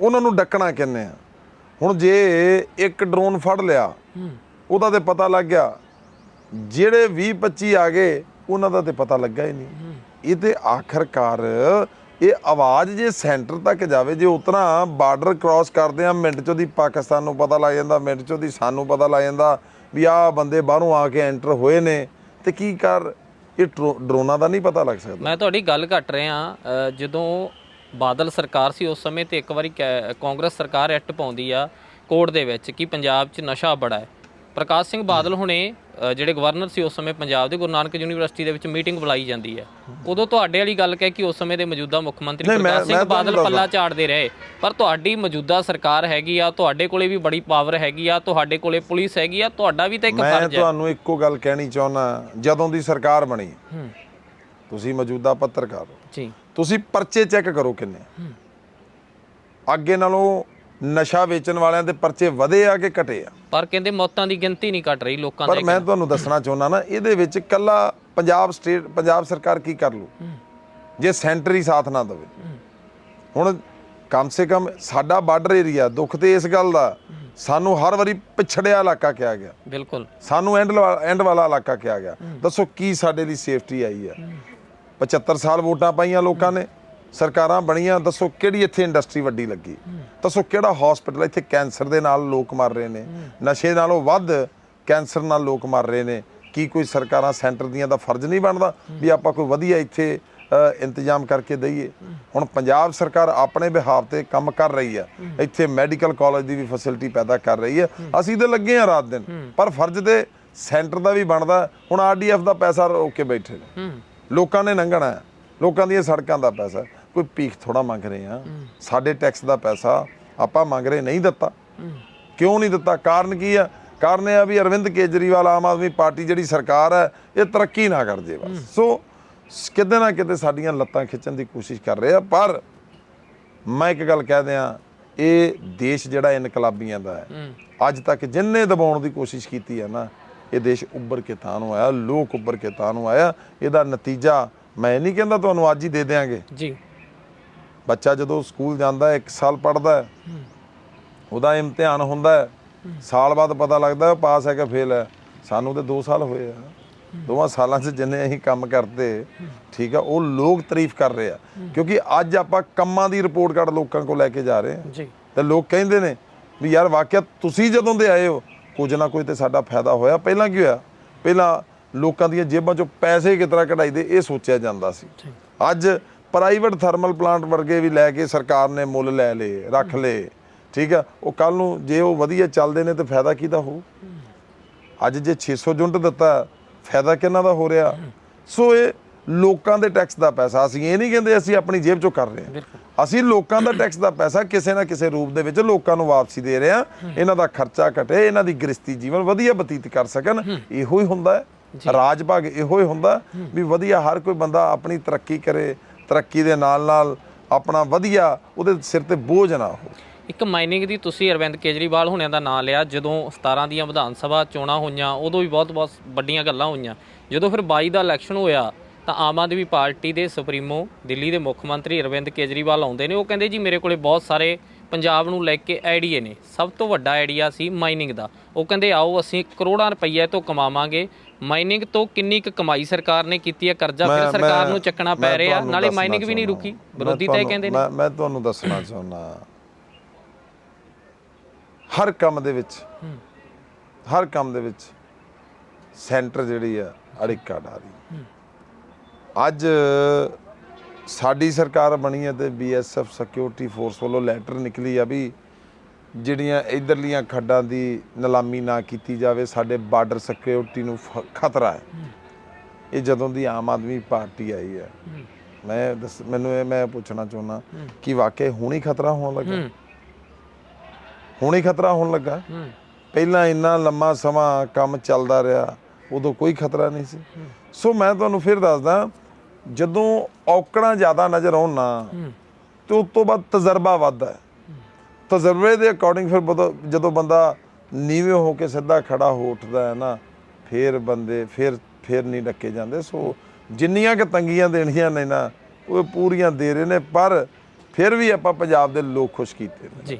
ਉਹਨਾਂ ਨੂੰ ਡੱਕਣਾ ਕਿੰਨੇ ਆ ਹੁਣ ਜੇ ਇੱਕ ਡਰੋਨ ਫੜ ਲਿਆ ਉਹਦਾ ਤੇ ਪਤਾ ਲੱਗ ਗਿਆ ਜਿਹੜੇ 20 25 ਆ ਗਏ ਉਹਨਾਂ ਦਾ ਤੇ ਪਤਾ ਲੱਗਾ ਹੀ ਨਹੀਂ। ਇਹ ਤੇ ਆਖਰਕਾਰ ਇਹ ਆਵਾਜ਼ ਜੇ ਸੈਂਟਰ ਤੱਕ ਜਾਵੇ, ਜੇ ਉਤਨਾ ਬਾਰਡਰ ਕ੍ਰਾਸ ਕਰਦੇ ਆ, ਮਿੰਟ ਚੋਂ ਦੀ ਪਾਕਿਸਤਾਨ ਨੂੰ ਪਤਾ ਲੱਗ ਜਾਂਦਾ, ਮਿੰਟ ਚੋਂ ਦੀ ਸਾਨੂੰ ਪਤਾ ਲੱਗ ਜਾਂਦਾ ਵੀ ਆਹ ਬੰਦੇ ਬਾਹਰੋਂ ਆ ਕੇ ਐਂਟਰ ਹੋਏ ਨੇ। ਤੇ ਕੀ ਕਰ, ਇਹ ਡਰੋ- ਡਰੋਨਾਂ ਦਾ ਨਹੀਂ ਪਤਾ ਲੱਗ ਸਕਦਾ। ਮੈਂ ਤੁਹਾਡੀ ਗੱਲ ਘੱਟ ਰਿਹਾ ਜਦੋਂ ਬਾਦਲ ਸਰਕਾਰ ਸੀ, ਉਸ ਸਮੇਂ ਤੇ ਇੱਕ ਵਾਰੀ ਕੈ- ਕਾਂਗਰਸ ਸਰਕਾਰ ਐਕਟ ਪਾਉਂਦੀ ਆ ਕੋਰਟ ਦੇ ਵਿੱਚ ਕਿ ਪੰਜਾਬ 'ਚ ਨਸ਼ਾ ਬੜਾ ਹੈ। ਪ੍ਰਕਾਸ਼ ਸਿੰਘ ਬਾਦਲ ਹੁਣੇ ਅ, ਜਿਹੜੇ ਗਵਰਨਰ ਸੀ ਉਸ ਸਮੇਂ ਪੰਜਾਬ ਦੇ ਗੁਰੂ ਨਾਨਕ ਯੂਨੀਵਰਸਿਟੀ ਦੇ ਵਿੱਚ ਮੀਟਿੰਗ ਬੁਲਾਈ ਜਾਂਦੀ ਹੈ। ਉਦੋਂ ਤੁਹਾਡੇ ਵਾਲੀ ਗੱਲ ਕਹਿ ਕਿ ਉਸ ਸਮੇਂ ਦੇ ਮੌਜੂਦਾ ਮੁੱਖ ਮੰਤਰੀ ਨਹੀਂ, ਮੈਂ- ਪ੍ਰਕਾਸ਼ ਸਿੰਘ ਮੈਂ ਬਾਦਲ ਪੱਲਾ ਝਾੜਦੇ ਰਹੇ। ਪਰ ਤੁਹਾਡੀ ਮੌਜੂਦਾ ਸਰਕਾਰ ਹੈਗੀ ਆ ਤੁਹਾਡੇ ਕੋਲੇ ਵੀ ਬੜੀ ਪਾਵਰ ਹੈਗੀ ਆ ਤੁਹਾਡੇ ਕੋਲੇ ਪੁਲਿਸ ਹੈਗੀ ਆ ਤੁਹਾਡਾ ਵੀ ਤਾਂ ਇੱਕ ਮੈਂ ਫਰਜ਼ ਹੈ। ਤੁਹਾਨੂੰ ਇੱਕੋ ਗੱਲ ਕਹਿਣੀ ਚਾਹੁੰਦਾ ਜਦੋਂ ਦੀ ਸਰਕਾਰ ਬਣੀ ਹੂੰ। ਤੁਸੀਂ ਮੌਜੂਦਾ ਪੱਤਰਕਾਰ ਹੋ। ਜੀ। ਤੁਸੀਂ ਪਰਚੇ ਚੈੱਕ ਕਰੋ ਕਿੰਨੇ। ਅੱਗੇ ਨਾਲੋਂ ਨਸ਼ਾ ਵੇਚਣ ਵਾਲਿਆਂ ਦੇ ਪਰਚੇ ਵਧੇ ਆ ਕਿ ਘਟੇ ਆ? ਪਰ ਕਹਿੰਦੇ ਮੌਤਾਂ ਦੀ ਗਿਣਤੀ ਨਹੀਂ ਘਟ ਰਹੀ ਲੋਕਾਂ ਪਰ ਦੇ ਮੈਂ ਤੁਹਾਨੂੰ ਦੱਸਣਾ ਚਾਹੁੰਦਾ ਨਾ ਇਹਦੇ ਵਿੱਚ ਕੱਲਾ ਪੰਜਾਬ ਸਟੇਟ ਪੰਜਾਬ ਸਰਕਾਰ ਕੀ ਕਰ ਲੂ? ਜੇ ਸੈਂਟਰ ਹੀ ਸਾਥ ਨਾ ਦੇਵੇ। ਹੁਣ ਕਮ ਸੇ ਕਮ ਸਾਡਾ ਬਾਰਡਰ ਏਰੀਆ ਦੁੱਖ ਤੇ ਇਸ ਗੱਲ ਦਾ ਸਾਨੂੰ ਹਰ ਵਾਰੀ ਪਿਛੜਿਆ ਇਲਾਕਾ ਕਿਹਾ ਗਿਆ। ਬਿਲਕੁਲ। ਸਾਨੂੰ ਐਂਡ ਐਂਡ ਵਾਲਾ ਇਲਾਕਾ ਕਿਹਾ ਗਿਆ। ਦੱਸੋ ਕੀ ਸਾਡੇ ਲਈ ਸੇਫਟੀ ਆਈ ਹੈ। 75 ਸਾਲ ਵੋਟਾਂ ਪਾਈਆਂ ਲੋਕਾਂ ਨੇ। ਸਰਕਾਰਾਂ ਬਣੀਆਂ ਦੱਸੋ ਕਿਹੜੀ ਇੱਥੇ ਇੰਡਸਟਰੀ ਵੱਡੀ ਲੱਗੀ? ਦੱਸੋ ਕਿਹੜਾ ਹਸਪੀਟਲ ਇੱਥੇ ਕੈਂਸਰ ਦੇ ਨਾਲ ਲੋਕ ਮਰ ਰਹੇ ਨੇ। ਨਸ਼ੇ ਨਾਲੋਂ ਵੱਧ ਕੈਂਸਰ ਨਾਲ ਲੋਕ ਮਰ ਰਹੇ ਨੇ। ਕੀ ਕੋਈ ਸਰਕਾਰਾਂ ਸੈਂਟਰ ਦੀਆਂ ਦਾ ਫਰਜ਼ ਨਹੀਂ ਬਣਦਾ ਵੀ ਆਪਾਂ ਕੋਈ ਵਧੀਆ ਇੱਥੇ ਇੰਤਜ਼ਾਮ ਕਰਕੇ ਦਈਏ? ਹੁਣ ਪੰਜਾਬ ਸਰਕਾਰ ਆਪਣੇ ਬਿਹਾਵ ਤੇ ਕੰਮ ਕਰ ਰਹੀ ਹੈ। ਇੱਥੇ ਮੈਡੀਕਲ ਕਾਲਜ ਦੀ ਵੀ ਫੈਸਿਲਿਟੀ ਪੈਦਾ ਕਰ ਰਹੀ ਹੈ। ਅਸੀਂ ਤੇ ਲੱਗੇ ਆ ਰਾਤ ਦਿਨ। ਪਰ ਫਰਜ਼ ਤੇ ਸੈਂਟਰ ਦਾ ਵੀ ਬਣਦਾ। ਹੁਣ ਆਰਡੀਐਫ ਦਾ ਪੈਸਾ ਰੋਕ ਕੇ ਬੈਠੇ ਨੇ। ਲੋਕਾਂ ਨੇ ਲੰਘਣਾ ਲੋਕਾਂ ਦੀਆਂ ਸੜਕਾਂ ਦਾ ਪੈਸਾ ਕੋਈ ਭੀਖ ਥੋੜਾ ਮੰਗ ਰਹੇ ਆ ਸਾਡੇ ਟੈਕਸ ਦਾ ਪੈਸਾ ਆਪਾਂ ਮੰਗ ਰਹੇ ਨਹੀਂ ਦਿੱਤਾ। ਕਿਉਂ ਨਹੀਂ ਦਿੱਤਾ? ਕਾਰਨ ਕੀ ਆ ਕਾਰਨ ਇਹ ਆ ਵੀ ਅਰਵਿੰਦ ਕੇਜਰੀਵਾਲ ਆਮ ਆਦਮੀ ਪਾਰਟੀ ਜਿਹੜੀ ਸਰਕਾਰ ਹੈ ਇਹ ਤਰੱਕੀ ਨਾ ਕਰ ਜੇ ਬਸ ਸੋ ਕਿਤੇ ਨਾ ਕਿਤੇ ਸਾਡੀਆਂ ਲੱਤਾਂ ਖਿੱਚਣ ਦੀ ਕੋਸ਼ਿਸ਼ ਕਰ ਰਹੇ ਆ। ਪਰ ਮੈਂ ਇੱਕ ਗੱਲ ਕਹਿ ਦਿਆਂ ਇਹ ਦੇਸ਼ ਜਿਹੜਾ ਇਨਕਲਾਬੀਆਂ ਦਾ ਹੈ ਹੂੰ। ਅੱਜ ਤੱਕ ਜਿੰਨੇ ਦਬਾਉਣ ਦੀ ਕੋਸ਼ਿਸ਼ ਕੀਤੀ ਹੈ ਨਾ ਇਹ ਦੇਸ਼ ਉੱਭਰ ਕੇ ਤਾਂ ਨੂੰ ਆਇਆ ਲੋਕ ਉੱਭਰ ਕੇ ਤਾਂ ਨੂੰ ਆਇਆ। ਇਹਦਾ ਨਤੀਜਾ ਮੈਂ ਨਹੀਂ ਕਹਿੰਦਾ ਤੁਹਾਨੂੰ ਅੱਜ ਹੀ ਦੇ ਦੇਾਂਗੇ ਜੀ। ਬੱਚਾ ਜਦੋਂ ਸਕੂਲ ਜਾਂਦਾ ਹੈ 1 ਸਾਲ ਪੜਦਾ ਹੈ ਉਹਦਾ ਇਮਤਿਹਾਨ ਹੁੰਦਾ ਹੈ ਸਾਲ ਬਾਅਦ ਪਤਾ ਲੱਗਦਾ ਹੈ ਪਾਸ ਹੈ ਕਿ ਫੇਲ ਹੈ। ਸਾਨੂੰ ਤੇ 2 ਸਾਲ ਹੋਏ ਆ। ਦੋਵਾਂ ਸਾਲਾਂ 'ਚ ਜਿੰਨੇ ਅਸੀਂ ਕੰਮ ਕਰਦੇ ਠੀਕ ਆ ਉਹ ਲੋਕ ਤਾਰੀਫ ਕਰ ਰਹੇ ਆ। ਕਿਉਂਕਿ ਅੱਜ ਆਪਾਂ ਕੰਮਾਂ ਦੀ ਰਿਪੋਰਟ ਕਾਰਡ ਲੋਕਾਂ ਕੋਲ ਲੈ ਕੇ ਜਾ ਰਹੇ ਹਾਂ ਜੀ। ਤੇ ਲੋਕ ਕਹਿੰਦੇ ਨੇ ਵੀ ਯਾਰ ਵਾਕਿਆ ਤੁਸੀਂ ਜਦੋਂ ਦੇ ਆਏ ਹੋ ਕੁਝ ਨਾ ਕੁਝ ਤੇ ਸਾਡਾ ਫਾਇਦਾ ਹੋਇਆ। ਪਹਿਲਾਂ ਕੀ ਹੋਇਆ? ਪਹਿਲਾਂ ਲੋਕਾਂ ਦੀਆਂ ਜੇਬਾਂ ਚੋਂ ਪੈਸੇ ਕਿਤਰਾ ਕਢਾਈਦੇ ਇਹ ਸੋਚਿਆ ਜਾਂਦਾ ਸੀ। ਅੱਜ ਪ੍ਰਾਈਵੇਟ ਥਰਮਲ ਪਲਾਂਟ ਵਰਗੇ ਵੀ ਲੈ ਕੇ ਸਰਕਾਰ ਨੇ ਮੁੱਲ ਲੈ ਲਏ ਰੱਖ ਲਏ। ਠੀਕ ਆ? ਉਹ ਕੱਲ ਨੂੰ ਜੇ ਉਹ ਵਧੀਆ ਚੱਲਦੇ ਨੇ ਤੇ ਫਾਇਦਾ ਕਿਹਦਾ ਹੋਊ? ਅੱਜ ਜੇ 600 ਯੂਨਿਟ ਦਿੱਤਾ ਫਾਇਦਾ ਕਿਹਨਾਂ ਦਾ ਹੋ ਰਿਹਾ? ਸੋ ਇਹ ਲੋਕਾਂ ਦੇ ਟੈਕਸ ਦਾ ਪੈਸਾ ਅਸੀਂ ਇਹ ਨਹੀਂ ਕਹਿੰਦੇ ਅਸੀਂ ਆਪਣੀ ਜੇਬ ਚੋਂ ਕਰ ਰਹੇ ਹਾਂ। ਅਸੀਂ ਲੋਕਾਂ ਦਾ ਟੈਕਸ ਦਾ ਪੈਸਾ ਕਿਸੇ ਨਾ ਕਿਸੇ ਰੂਪ ਦੇ ਵਿੱਚ ਲੋਕਾਂ ਨੂੰ ਵਾਪਸੀ ਦੇ ਰਹੇ ਹਾਂ। ਇਹਨਾਂ ਦਾ ਖਰਚਾ ਘਟੇ ਇਹਨਾਂ ਦੀ ਗ੍ਰਸਤੀ ਜੀਵਨ ਵਧੀਆ ਬਤੀਤ ਕਰ ਸਕਣ। ਇਹੋ ਹੀ ਹੁੰਦਾ ਹੈ। ਰਾਜ ਭਾਗ ਇਹੋ ਹੀ ਹੁੰਦਾ ਵੀ ਵਧੀਆ ਹਰ ਕੋਈ ਬੰਦਾ ਆਪਣੀ ਤਰੱਕੀ ਕਰੇ ਤਰੱਕੀ ਦੇ ਨਾਲ ਨਾਲ ਆਪਣਾ ਵਧੀਆ ਉਹਦੇ ਸਿਰ ਤੇ ਬੋਝ ਨਾ ਹੋ ਇੱਕ ਮਾਈਨਿੰਗ ਦੀ ਤੁਸੀਂ ਅਰਵਿੰਦ ਕੇਜਰੀਵਾਲ ਹੁਣਿਆਂ ਦਾ ਨਾਮ ਲਿਆ, ਜਦੋਂ 17 ਦੀਆਂ ਵਿਧਾਨ ਸਭਾ ਚੋਣਾਂ ਹੋਈਆਂ, ਉਦੋਂ ਵੀ ਬਹੁਤ ਬਹੁਤ ਵੱਡੀਆਂ ਗੱਲਾਂ ਹੋਈਆਂ। ਜਦੋਂ ਫਿਰ 22 ਦਾ ਇਲੈਕਸ਼ਨ ਹੋਇਆ, ਤਾਂ ਆਮ ਆਦਮੀ ਪਾਰਟੀ ਦੇ ਸੁਪਰੀਮੋ ਦਿੱਲੀ ਦੇ ਮੁੱਖ ਮੰਤਰੀ ਅਰਵਿੰਦ ਕੇਜਰੀਵਾਲ ਆਉਂਦੇ ਨੇ। ਉਹ ਕਹਿੰਦੇ, ਜੀ, ਮੇਰੇ ਕੋਲੇ ਬਹੁਤ ਸਾਰੇ ਪੰਜਾਬ ਨੂੰ ਲੈ ਕੇ ਆਈਡੀਏ ਨੇ। ਸਭ ਤੋਂ ਵੱਡਾ ਆਈਡੀਆ ਸੀ ਮਾਈਨਿੰਗ ਦਾ। ਉਹ ਕਹਿੰਦੇ, ਆਓ, ਅਸੀਂ ਕਰੋੜਾਂ ਰੁਪਈਏ ਤੋਂ ਕਮਾਵਾਂਗੇ। ਮਾਈਨਿੰਗ ਤੋਂ ਕਿੰਨੀ ਕੁ ਕਮਾਈ ਸਰਕਾਰ ਨੇ ਕੀਤੀ ਹੈ? ਕਰਜ਼ਾ ਫਿਰ ਸਰਕਾਰ ਨੂੰ ਚੱਕਣਾ ਪੈ ਰਿਹਾ ਨਾਲੇ ਮਾਈਨਿੰਗ ਵੀ ਨਹੀਂ। ਰੁਕੀ। ਵਿਰੋਧੀ ਤਾਂ ਇਹ ਕਹਿੰਦੇ ਨੇ। ਮੈਂ ਮੈਂ ਤੁਹਾਨੂੰ ਦੱਸਣਾ ਚਾਹੁੰਦਾ। ਹਰ ਕੰਮ ਦੇ ਵਿੱਚ ਹਰ ਕੰਮ ਦੇ ਵਿੱਚ ਸੈਂਟਰ ਜਿਹੜੀ ਆ ਅੜਿੱਕਾ ਡਾਰੀ ਅੱਜ ਸਾਡੀ ਸਰਕਾਰ ਬਣੀ ਹੈ ਤੇ ਬੀਐਸਐਫ ਸਿਕਿਉਰਿਟੀ ਫੋਰਸ ਵੱਲੋਂ ਲੈਟਰ ਨਿਕਲੀ ਆ ਵੀ ਜਿਹੜੀਆਂ ਇਧਰਲੀਆਂ ਖੱਡਾਂ ਦੀ ਨਿਲਾਮੀ ਨਾ ਕੀਤੀ ਜਾਵੇ ਸਾਡੇ ਬਾਰਡਰ ਸਿਕਿਉਰਿਟੀ ਨੂੰ ਖਤਰਾ ਹੈ। ਇਹ ਜਦੋਂ ਦੀ ਆਮ ਆਦਮੀ ਪਾਰਟੀ ਆਈ ਹੈ ਮੈਂ ਦੱਸ ਮੈਨੂੰ ਇਹ ਮੈਂ ਪੁੱਛਣਾ ਚਾਹੁੰਦਾ ਕਿ ਵਾਕਈ ਹੁਣ ਹੀ ਖਤਰਾ ਹੋਣ ਲੱਗਾ? ਹੁਣ ਹੀ ਖਤਰਾ ਹੋਣ ਲੱਗਾ? ਪਹਿਲਾਂ ਇੰਨਾ ਲੰਮਾ ਸਮਾਂ ਕੰਮ ਚੱਲਦਾ ਰਿਹਾ ਉਦੋਂ ਕੋਈ ਖਤਰਾ ਨਹੀਂ ਸੀ। ਸੋ ਮੈਂ ਤੁਹਾਨੂੰ ਫਿਰ ਦੱਸਦਾ ਜਦੋਂ ਔਕੜਾਂ ਜ਼ਿਆਦਾ ਨਜ਼ਰ ਆਉਣ ਨਾ ਤੇ ਉਸ ਤੋਂ ਬਾਅਦ ਤਜਰਬਾ ਵੱਧਦਾ ਹੈ। ਤਜਰਬੇ ਦੇ ਅਕੋਰਡਿੰਗ ਫਿਰ ਜਦੋਂ ਬੰਦਾ ਨੀਵੇਂ ਹੋ ਕੇ ਸਿੱਧਾ ਖੜਾ ਹੋ ਉੱਠਦਾ ਹੈ ਨਾ, ਫਿਰ ਬੰਦੇ ਫਿਰ ਫਿਰ ਨਹੀਂ ਡੱਕੇ ਜਾਂਦੇ। ਸੋ ਜਿੰਨੀਆਂ ਕਿ ਤੰਗੀਆਂ ਦੇਣੀਆਂ ਨੇ ਨਾ, ਉਹ ਪੂਰੀਆਂ ਦੇ ਰਹੇ ਨੇ, ਪਰ ਫਿਰ ਵੀ ਆਪਾਂ ਪੰਜਾਬ ਦੇ ਲੋਕ ਖੁਸ਼ ਕੀਤੇ ਨੇ। ਜੀ।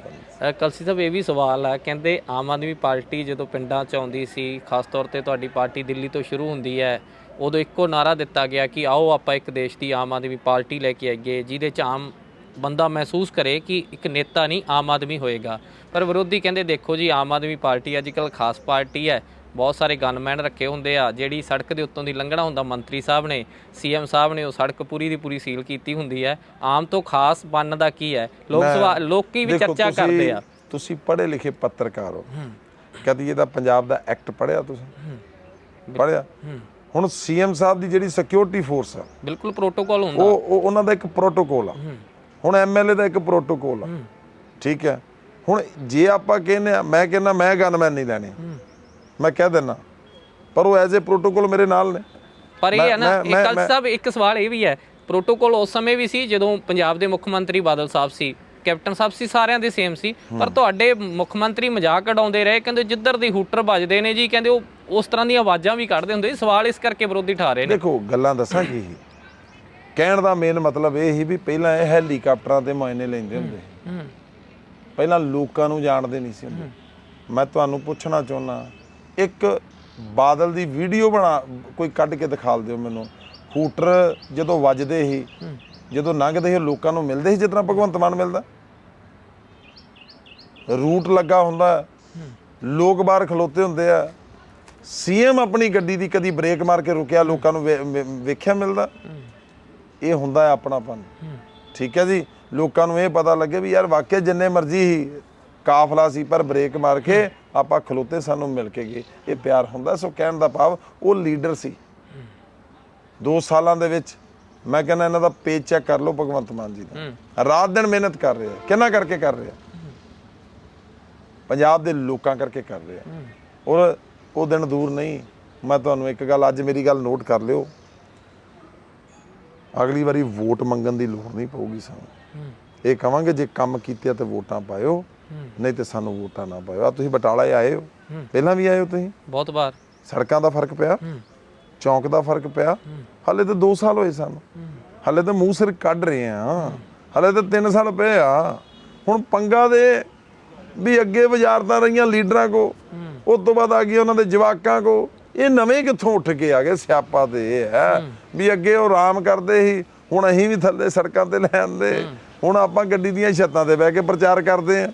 ਕਲਸੀ ਸਾਹਿਬ, ਇਹ ਵੀ ਸਵਾਲ ਆ। ਕਹਿੰਦੇ ਆਮ ਆਦਮੀ ਪਾਰਟੀ ਜਦੋਂ ਪਿੰਡਾਂ 'ਚ ਆਉਂਦੀ ਸੀ, ਖਾਸ ਤੌਰ ਤੇ ਤੁਹਾਡੀ ਪਾਰਟੀ ਦਿੱਲੀ ਤੋਂ ਸ਼ੁਰੂ ਹੁੰਦੀ ਹੈ, ਉਦੋਂ ਇੱਕੋ ਨਾਰਾ ਦਿੱਤਾ ਗਿਆ ਕਿ ਆਓ ਆਪਾਂ ਇੱਕ ਦੇਸ਼ ਦੀ ਆਮ ਆਦਮੀ ਪਾਰਟੀ ਲੈ ਕੇ ਆਈਏ, ਜਿਹਦੇ 'ਚ ਆਮ ਬੰਦਾ ਮਹਿਸੂਸ ਕਰੇ ਕਿ ਇੱਕ ਨੇਤਾ ਨਹੀਂ ਆਮ ਆਦਮੀ ਹੋਏਗਾ। ਪਰ ਵਿਰੋਧੀ ਕਹਿੰਦੇ ਦੇਖੋ ਜੀ ਆਮ ਆਦਮੀ ਪਾਰਟੀ ਅੱਜ ਕੱਲ ਖਾਸ ਪਾਰਟੀ ਹੈ। ਬਹੁਤ ਸਾਰੇ ਗਨਮੈਨ ਰੱਖੇ ਹੁੰਦੇ ਆ ਜਿਹੜੀ ਸੜਕ ਦੇ ਉੱਤੋਂ ਦੀ ਲੰਘਣਾ ਹੁੰਦਾ ਮੰਤਰੀ ਸਾਹਿਬ ਨੇ ਸੀਐਮ ਸਾਹਿਬ ਨੇ ਉਹ ਸੜਕ ਪੂਰੀ ਦੀ ਪੂਰੀ ਸੀਲ ਕੀਤੀ ਹੁੰਦੀ ਹੈ। ਆਮ ਤੋਂ ਖਾਸ ਬਣਨ ਦਾ ਕੀ ਹੈ? ਲੋਕ ਸਭਾ ਲੋਕੀ ਵੀ ਚਰਚਾ ਕਰਦੇ ਆ। ਤੁਸੀਂ ਪੜ੍ਹੇ ਲਿਖੇ ਪੱਤਰਕਾਰ ਹੋ। ਕਦੀ ਇਹਦਾ ਪੰਜਾਬ ਦਾ ਐਕਟ ਪੜ੍ਹਿਆ ਤੁਸੀਂ? ਪੜ੍ਹਿਆ? ਹੁਣ ਸੀਐਮ ਸਾਹਿਬ ਦੀ ਜਿਹੜੀ ਸਿਕਿਉਰਿਟੀ ਫੋਰਸ ਆ ਬਿਲਕੁਲ ਪ੍ਰੋਟੋਕਾਲ ਹੁੰਦਾ। ਉਹ ਉਹਨਾਂ ਦਾ ਇੱਕ ਪ੍ਰੋਟੋਕੋਲ ਆ। ਹੁਣ ਐਮਐਲਏ ਦਾ ਇੱਕ ਪ੍ਰੋਟੋਕੋਲ ਆ। ਠੀਕ ਹੈ? ਹੁਣ ਜੇ ਆਪਾਂ ਕਹਿੰਦੇ ਆ ਮੈਂ ਕਹਿੰਦਾ ਮੈਂ ਗਨਮੈਨ ਨਹੀਂ ਲੈਣੇ। ਮੈਂ ਕਹਿ ਦਿੰਦਾ। ਪਰ ਉਹ ਐਜ਼ ਅ ਪ੍ਰੋਟੋਕੋਲ ਮੇਰੇ ਨਾਲ ਨੇ। ਪਰ ਇਹ ਹੈ ਨਾ ਮੈਂ- ਇੱਕ ਮੈਂ- ਗੱਲ ਮੈਂ- ਸਾਹਿਬ ਇੱਕ ਸਵਾਲ ਇਹ ਵੀ ਹੈ। ਪ੍ਰੋਟੋਕਾਲ ਉਸ ਸਮੇਂ ਵੀ ਸੀ ਜਦੋਂ ਪੰਜਾਬ ਦੇ ਮੁੱਖ ਮੰਤਰੀ ਬਾਦਲ ਸਾਹਿਬ ਸੀ ਕੈਪਟਨ ਸਾਹਿਬ ਸੀ ਸਾਰਿਆਂ ਦੇ ਸੇਮ ਸੀ। ਪਰ ਤੁਹਾਡੇ ਮੁੱਖ ਮੰਤਰੀ ਮਜ਼ਾਕ ਉਡਾਉਂਦੇ ਰਹੇ ਕਹਿੰਦੇ ਜਿੱਧਰ ਦੀ ਹੂਟਰ ਵੱਜਦੇ ਨੇ ਜੀ ਕਹਿੰਦੇ ਉਹ ਉਸ ਤਰ੍ਹਾਂ ਦੀਆਂ ਆਵਾਜ਼ਾਂ ਵੀ ਕੱਢਦੇ ਹੁੰਦੇ। ਸਵਾਲ ਇਸ ਕਰਕੇ ਵਿਰੋਧੀ ਠਾ ਰਹੇ ਨੇ। ਦੇਖੋ ਗੱਲਾਂ ਦੱਸਾਂ ਕੀ ਕਹਿਣ ਦਾ ਮੇਨ ਮਤਲਬ ਇਹ ਸੀ ਵੀ ਪਹਿਲਾਂ ਇਹ ਹੈਲੀਕਾਪਟਰਾਂ ਤੇ ਮੁਆਇਨੇ ਲੈਂਦੇ ਹੁੰਦੇ। ਹੂੰ ਪਹਿਲਾਂ ਲੋਕਾਂ ਨੂੰ ਜਾਣਦੇ ਨਹੀਂ ਸੀ ਹੁੰਦੇ। ਮੈਂ ਤੁਹਾਨੂੰ ਪੁੱਛਣਾ ਚਾਹੁੰਦਾ ਇੱਕ ਬਾਦਲ ਦੀ ਵੀਡੀਓ ਬਣਾ ਕੋਈ ਕੱਢ ਕੇ ਦਿਖਾ ਦਿਓ ਮੈਨੂੰ। ਹੂਟਰ ਜਦੋਂ ਵੱਜਦੇ ਸੀ ਜਦੋਂ ਲੰਘਦੇ ਸੀ ਲੋਕਾਂ ਨੂੰ ਮਿਲਦੇ ਸੀ ਜਿਤਨਾ ਭਗਵੰਤ ਮਾਨ ਮਿਲਦਾ? ਰੂਟ ਲੱਗਾ ਹੁੰਦਾ। ਲੋਕ ਬਾਹਰ ਖਲੋਤੇ ਹੁੰਦੇ ਆ। ਸੀਐਮ ਆਪਣੀ ਗੱਡੀ ਦੀ ਕਦੀ ਬ੍ਰੇਕ ਮਾਰ ਕੇ ਰੁਕਿਆ ਲੋਕਾਂ ਨੂੰ ਵੇਖਿਆ ਮਿਲਦਾ? ਇਹ ਹੁੰਦਾ ਹੈ ਆਪਣਾਪਨ। ਠੀਕ ਹੈ ਜੀ? ਲੋਕਾਂ ਨੂੰ ਇਹ ਪਤਾ ਲੱਗੇ ਵੀ ਯਾਰ ਵਾਕਿਆ ਜਿੰਨੇ ਮਰਜ਼ੀ ਹੀ ਕਾਫਲਾ ਸੀ ਪਰ ਬ੍ਰੇਕ ਮਾਰ ਕੇ ਆਪਾਂ ਖਲੋਤੇ ਸਾਨੂੰ ਮਿਲ ਕੇ ਗਏ। ਇਹ ਪਿਆਰ ਹੁੰਦਾ ਸੋ ਕਹਿਣ ਦਾ ਭਾਵ ਉਹ ਲੀਡਰ ਸੀ। 2 ਸਾਲਾਂ ਦੇ ਵਿੱਚ ਮੈਂ ਕਹਿੰਦਾ ਇਹਨਾਂ ਦਾ ਪੇਜ ਚੈੱਕ ਕਰ ਲਓ ਭਗਵੰਤ ਮਾਨ ਜੀ ਦਾ। ਰਾਤ ਦਿਨ ਮਿਹਨਤ ਕਰ ਰਹੇ ਕਿੰਨਾ ਕਰਕੇ ਕਰ ਰਹੇ? ਪੰਜਾਬ ਦੇ ਲੋਕਾਂ ਕਰਕੇ ਕਰ ਰਹੇ। ਔਰ ਉਹ ਦਿਨ ਦੂਰ ਨਹੀਂ ਮੈਂ ਤੁਹਾਨੂੰ ਇੱਕ ਗੱਲ ਅੱਜ ਮੇਰੀ ਗੱਲ ਨੋਟ ਕਰ ਲਿਓ। ਅਗਲੀ ਵਾਰੀ ਵੋਟ ਮੰਗਣ ਦੀ ਲੋੜ ਨਹੀਂ ਪਊਗੀ ਸਾਨੂੰ। ਇਹ ਕਵਾਂਗੇ ਜੇ ਕੰਮ ਕੀਤੇ ਤੇ ਵੋਟਾਂ ਪਾਇਓ ਨਹੀਂ ਤੇ ਸਾਨੂੰ ਵੋਟਾਂ ਨਾ ਪਾਇਓ। ਆ ਤੁਸੀਂ ਬਟਾਲਾ ਆਏ ਹੋ। ਪਹਿਲਾਂ ਵੀ ਆਏ ਹੋ ਤੁਸੀਂ? ਬਹੁਤ ਵਾਰ। ਸੜਕਾਂ ਦਾ ਫ਼ਰਕ ਪਿਆ? ਚੌਂਕ ਦਾ ਫ਼ਰਕ ਪਿਆ? ਹਲੇ ਤਾਂ 2 ਸਾਲ ਹੋਏ ਸਾਨੂੰ। ਹਲੇ ਤਾਂ ਮੂੰਹ ਸਿਰ ਕੱਢ ਰਹੇ ਆ। ਹਲੇ ਤਾਂ 3 ਸਾਲ ਪਏ ਆ। ਹੁਣ ਪੰਗਾ ਦੇ ਵੀ ਅੱਗੇ ਵਜ਼ਾਰਤਾਂ ਰਹੀਆਂ ਲੀਡਰਾਂ ਕੋ। ਉਸ ਤੋਂ ਬਾਅਦ ਆ ਗਈ ਉਹਨਾਂ ਦੇ ਜਵਾਕਾਂ ਕੋ। ਇਹ ਨਵੇਂ ਕਿੱਥੋਂ ਉੱਠ ਕੇ ਆ ਗਏ ਸਿਆਪਾ ਤੇ ਇਹ ਹੈ ਵੀ ਅੱਗੇ ਉਹ ਆਰਾਮ ਕਰਦੇ ਸੀ ਹੁਣ ਅਸੀਂ ਵੀ ਥੱਲੇ ਸੜਕਾਂ ਤੇ ਲੈ ਆਂਦੇ ਹੁਣ ਆਪਾਂ ਗੱਡੀ ਦੀਆਂ ਛੱਤਾਂ ਤੇ ਬਹਿ ਕੇ ਪ੍ਰਚਾਰ ਕਰਦੇ ਆ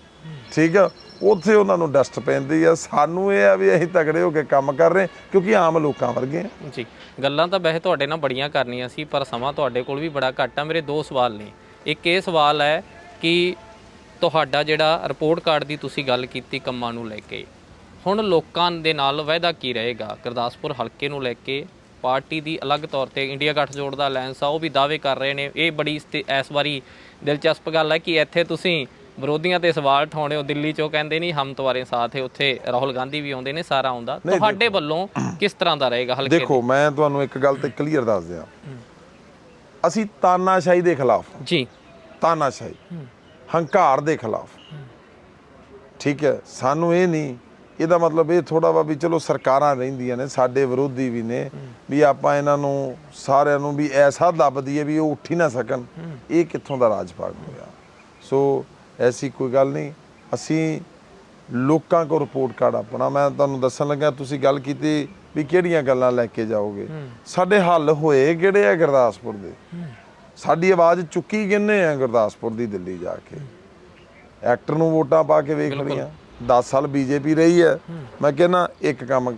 ਠੀਕ ਆ? ਉੱਥੇ ਉਹਨਾਂ ਨੂੰ ਡਸਟ ਪੈਂਦੀ ਆ। ਸਾਨੂੰ ਇਹ ਆ ਵੀ ਅਸੀਂ ਤਗੜੇ ਹੋ ਕੇ ਕੰਮ ਕਰ ਰਹੇ ਕਿਉਂਕਿ ਆਮ ਲੋਕਾਂ ਵਰਗੇ ਆ। ਜੀ ਗੱਲਾਂ ਤਾਂ ਵੈਸੇ ਤੁਹਾਡੇ ਨਾਲ ਬੜੀਆਂ ਕਰਨੀਆਂ ਸੀ ਪਰ ਸਮਾਂ ਤੁਹਾਡੇ ਕੋਲ ਵੀ ਬੜਾ ਘੱਟ ਆ। ਮੇਰੇ ਦੋ ਸਵਾਲ ਨੇ। ਇੱਕ ਇਹ ਸਵਾਲ ਹੈ ਕਿ ਤੁਹਾਡਾ ਜਿਹੜਾ ਰਿਪੋਰਟ ਕਾਰਡ ਦੀ ਤੁਸੀਂ ਗੱਲ ਕੀਤੀ ਕੰਮਾਂ ਨੂੰ ਲੈ ਕੇ ਹੁਣ ਲੋਕਾਂ ਦੇ ਨਾਲ ਵਾਅਦਾ ਕੀ ਰਹੇਗਾ? ਗੁਰਦਾਸਪੁਰ ਹਲਕੇ ਨੂੰ ਲੈ ਕੇ ਪਾਰਟੀ ਦੀ ਅਲੱਗ ਤੌਰ ਤੇ ਇੰਡੀਆ ਗੱਠਜੋੜ ਦਾ ਅਲਾਈਅੰਸ ਆ ਉਹ ਵੀ ਦਾਅਵੇ ਕਰ ਰਹੇ ਨੇ। ਇਹ ਬੜੀ ਇਸ ਵਾਰੀ ਦਿਲਚਸਪ ਗੱਲ ਹੈ ਕਿ ਇੱਥੇ ਤੁਸੀਂ ਵਿਰੋਧੀਆਂ ਤੇ ਸਵਾਲ ਠਾਉਣੇ ਹੋ। ਦਿੱਲੀ ਚੋਂ ਕਹਿੰਦੇ ਨਹੀਂ ਹਮ ਤੁਹਾਰੇ ਸਾਥ ਹੈ। ਉੱਥੇ ਰਾਹੁਲ ਗਾਂਧੀ ਵੀ ਆਉਂਦੇ ਨੇ ਸਾਰਾ ਆਉਂਦਾ। ਤੁਹਾਡੇ ਵੱਲੋਂ ਕਿਸ ਤਰ੍ਹਾਂ ਦਾ ਰਹੇਗਾ ਹਲਕੇ ਦੇਖੋ ਮੈਂ ਤੁਹਾਨੂੰ ਇੱਕ ਗੱਲ ਤੇ ਕਲੀਅਰ ਦੱਸ ਦਿਆਂ। ਅਸੀਂ ਤਾਨਾਸ਼ਾਹੀ ਦੇ ਖਿਲਾਫ। ਜੀ। ਤਾਨਾਸ਼ਾਹੀ। ਹੰਕਾਰ ਦੇ ਖਿਲਾਫ। ਠੀਕ ਹੈ ਸਾਨੂੰ ਇਹ ਨਹੀਂ ਇਹਦਾ ਮਤਲਬ ਇਹ ਥੋੜਾ ਵਾ ਵੀ ਚਲੋ ਸਰਕਾਰਾਂ ਰਹਿੰਦੀਆਂ ਨੇ ਸਾਡੇ ਵਿਰੋਧੀ ਵੀ ਨੇ ਵੀ ਆਪਾਂ ਇਹਨਾਂ ਨੂੰ ਸਾਰਿਆਂ ਨੂੰ ਵੀ ਐਸਾ ਦੱਬ ਦਈਏ ਵੀ ਉਹ ਉੱਠ ਹੀ ਨਾ ਸਕਣ। ਇਹ ਕਿੱਥੋਂ ਦਾ ਰਾਜ ਭਾਗ ਹੋਇਆ ਸੋ ਐਸੀ ਕੋਈ ਗੱਲ ਨਹੀਂ। ਅਸੀਂ ਲੋਕਾਂ ਕੋ ਰਿਪੋਰਟ ਕਾਰਡ ਆਪਣਾ ਮੈਂ ਤੁਹਾਨੂੰ ਦੱਸਣ ਲੱਗਾ ਤੁਸੀਂ ਗੱਲ ਕੀਤੀ ਵੀ ਕਿਹੜੀਆਂ ਗੱਲਾਂ ਲੈ ਕੇ ਜਾਓਗੇ? ਸਾਡੇ ਹੱਲ ਹੋਏ ਕਿਹੜੇ ਆ ਗੁਰਦਾਸਪੁਰ ਦੇ? ਸਾਡੀ ਆਵਾਜ਼ ਚੁੱਕੀ ਕਿੰਨੇ ਆ ਗੁਰਦਾਸਪੁਰ ਦੀ ਦਿੱਲੀ ਜਾ ਕੇ? ਐਕਟਰ ਨੂੰ ਵੋਟਾਂ ਪਾ ਕੇ ਵੇਖ ਲਈਆਂ 10 ਸਾਲ ਬੀਜੇਪੀ ਰਹੀ ਹੈ। ਮੈਂ ਕਹਿੰਦਾ ਇੱਕ ਕੰਮ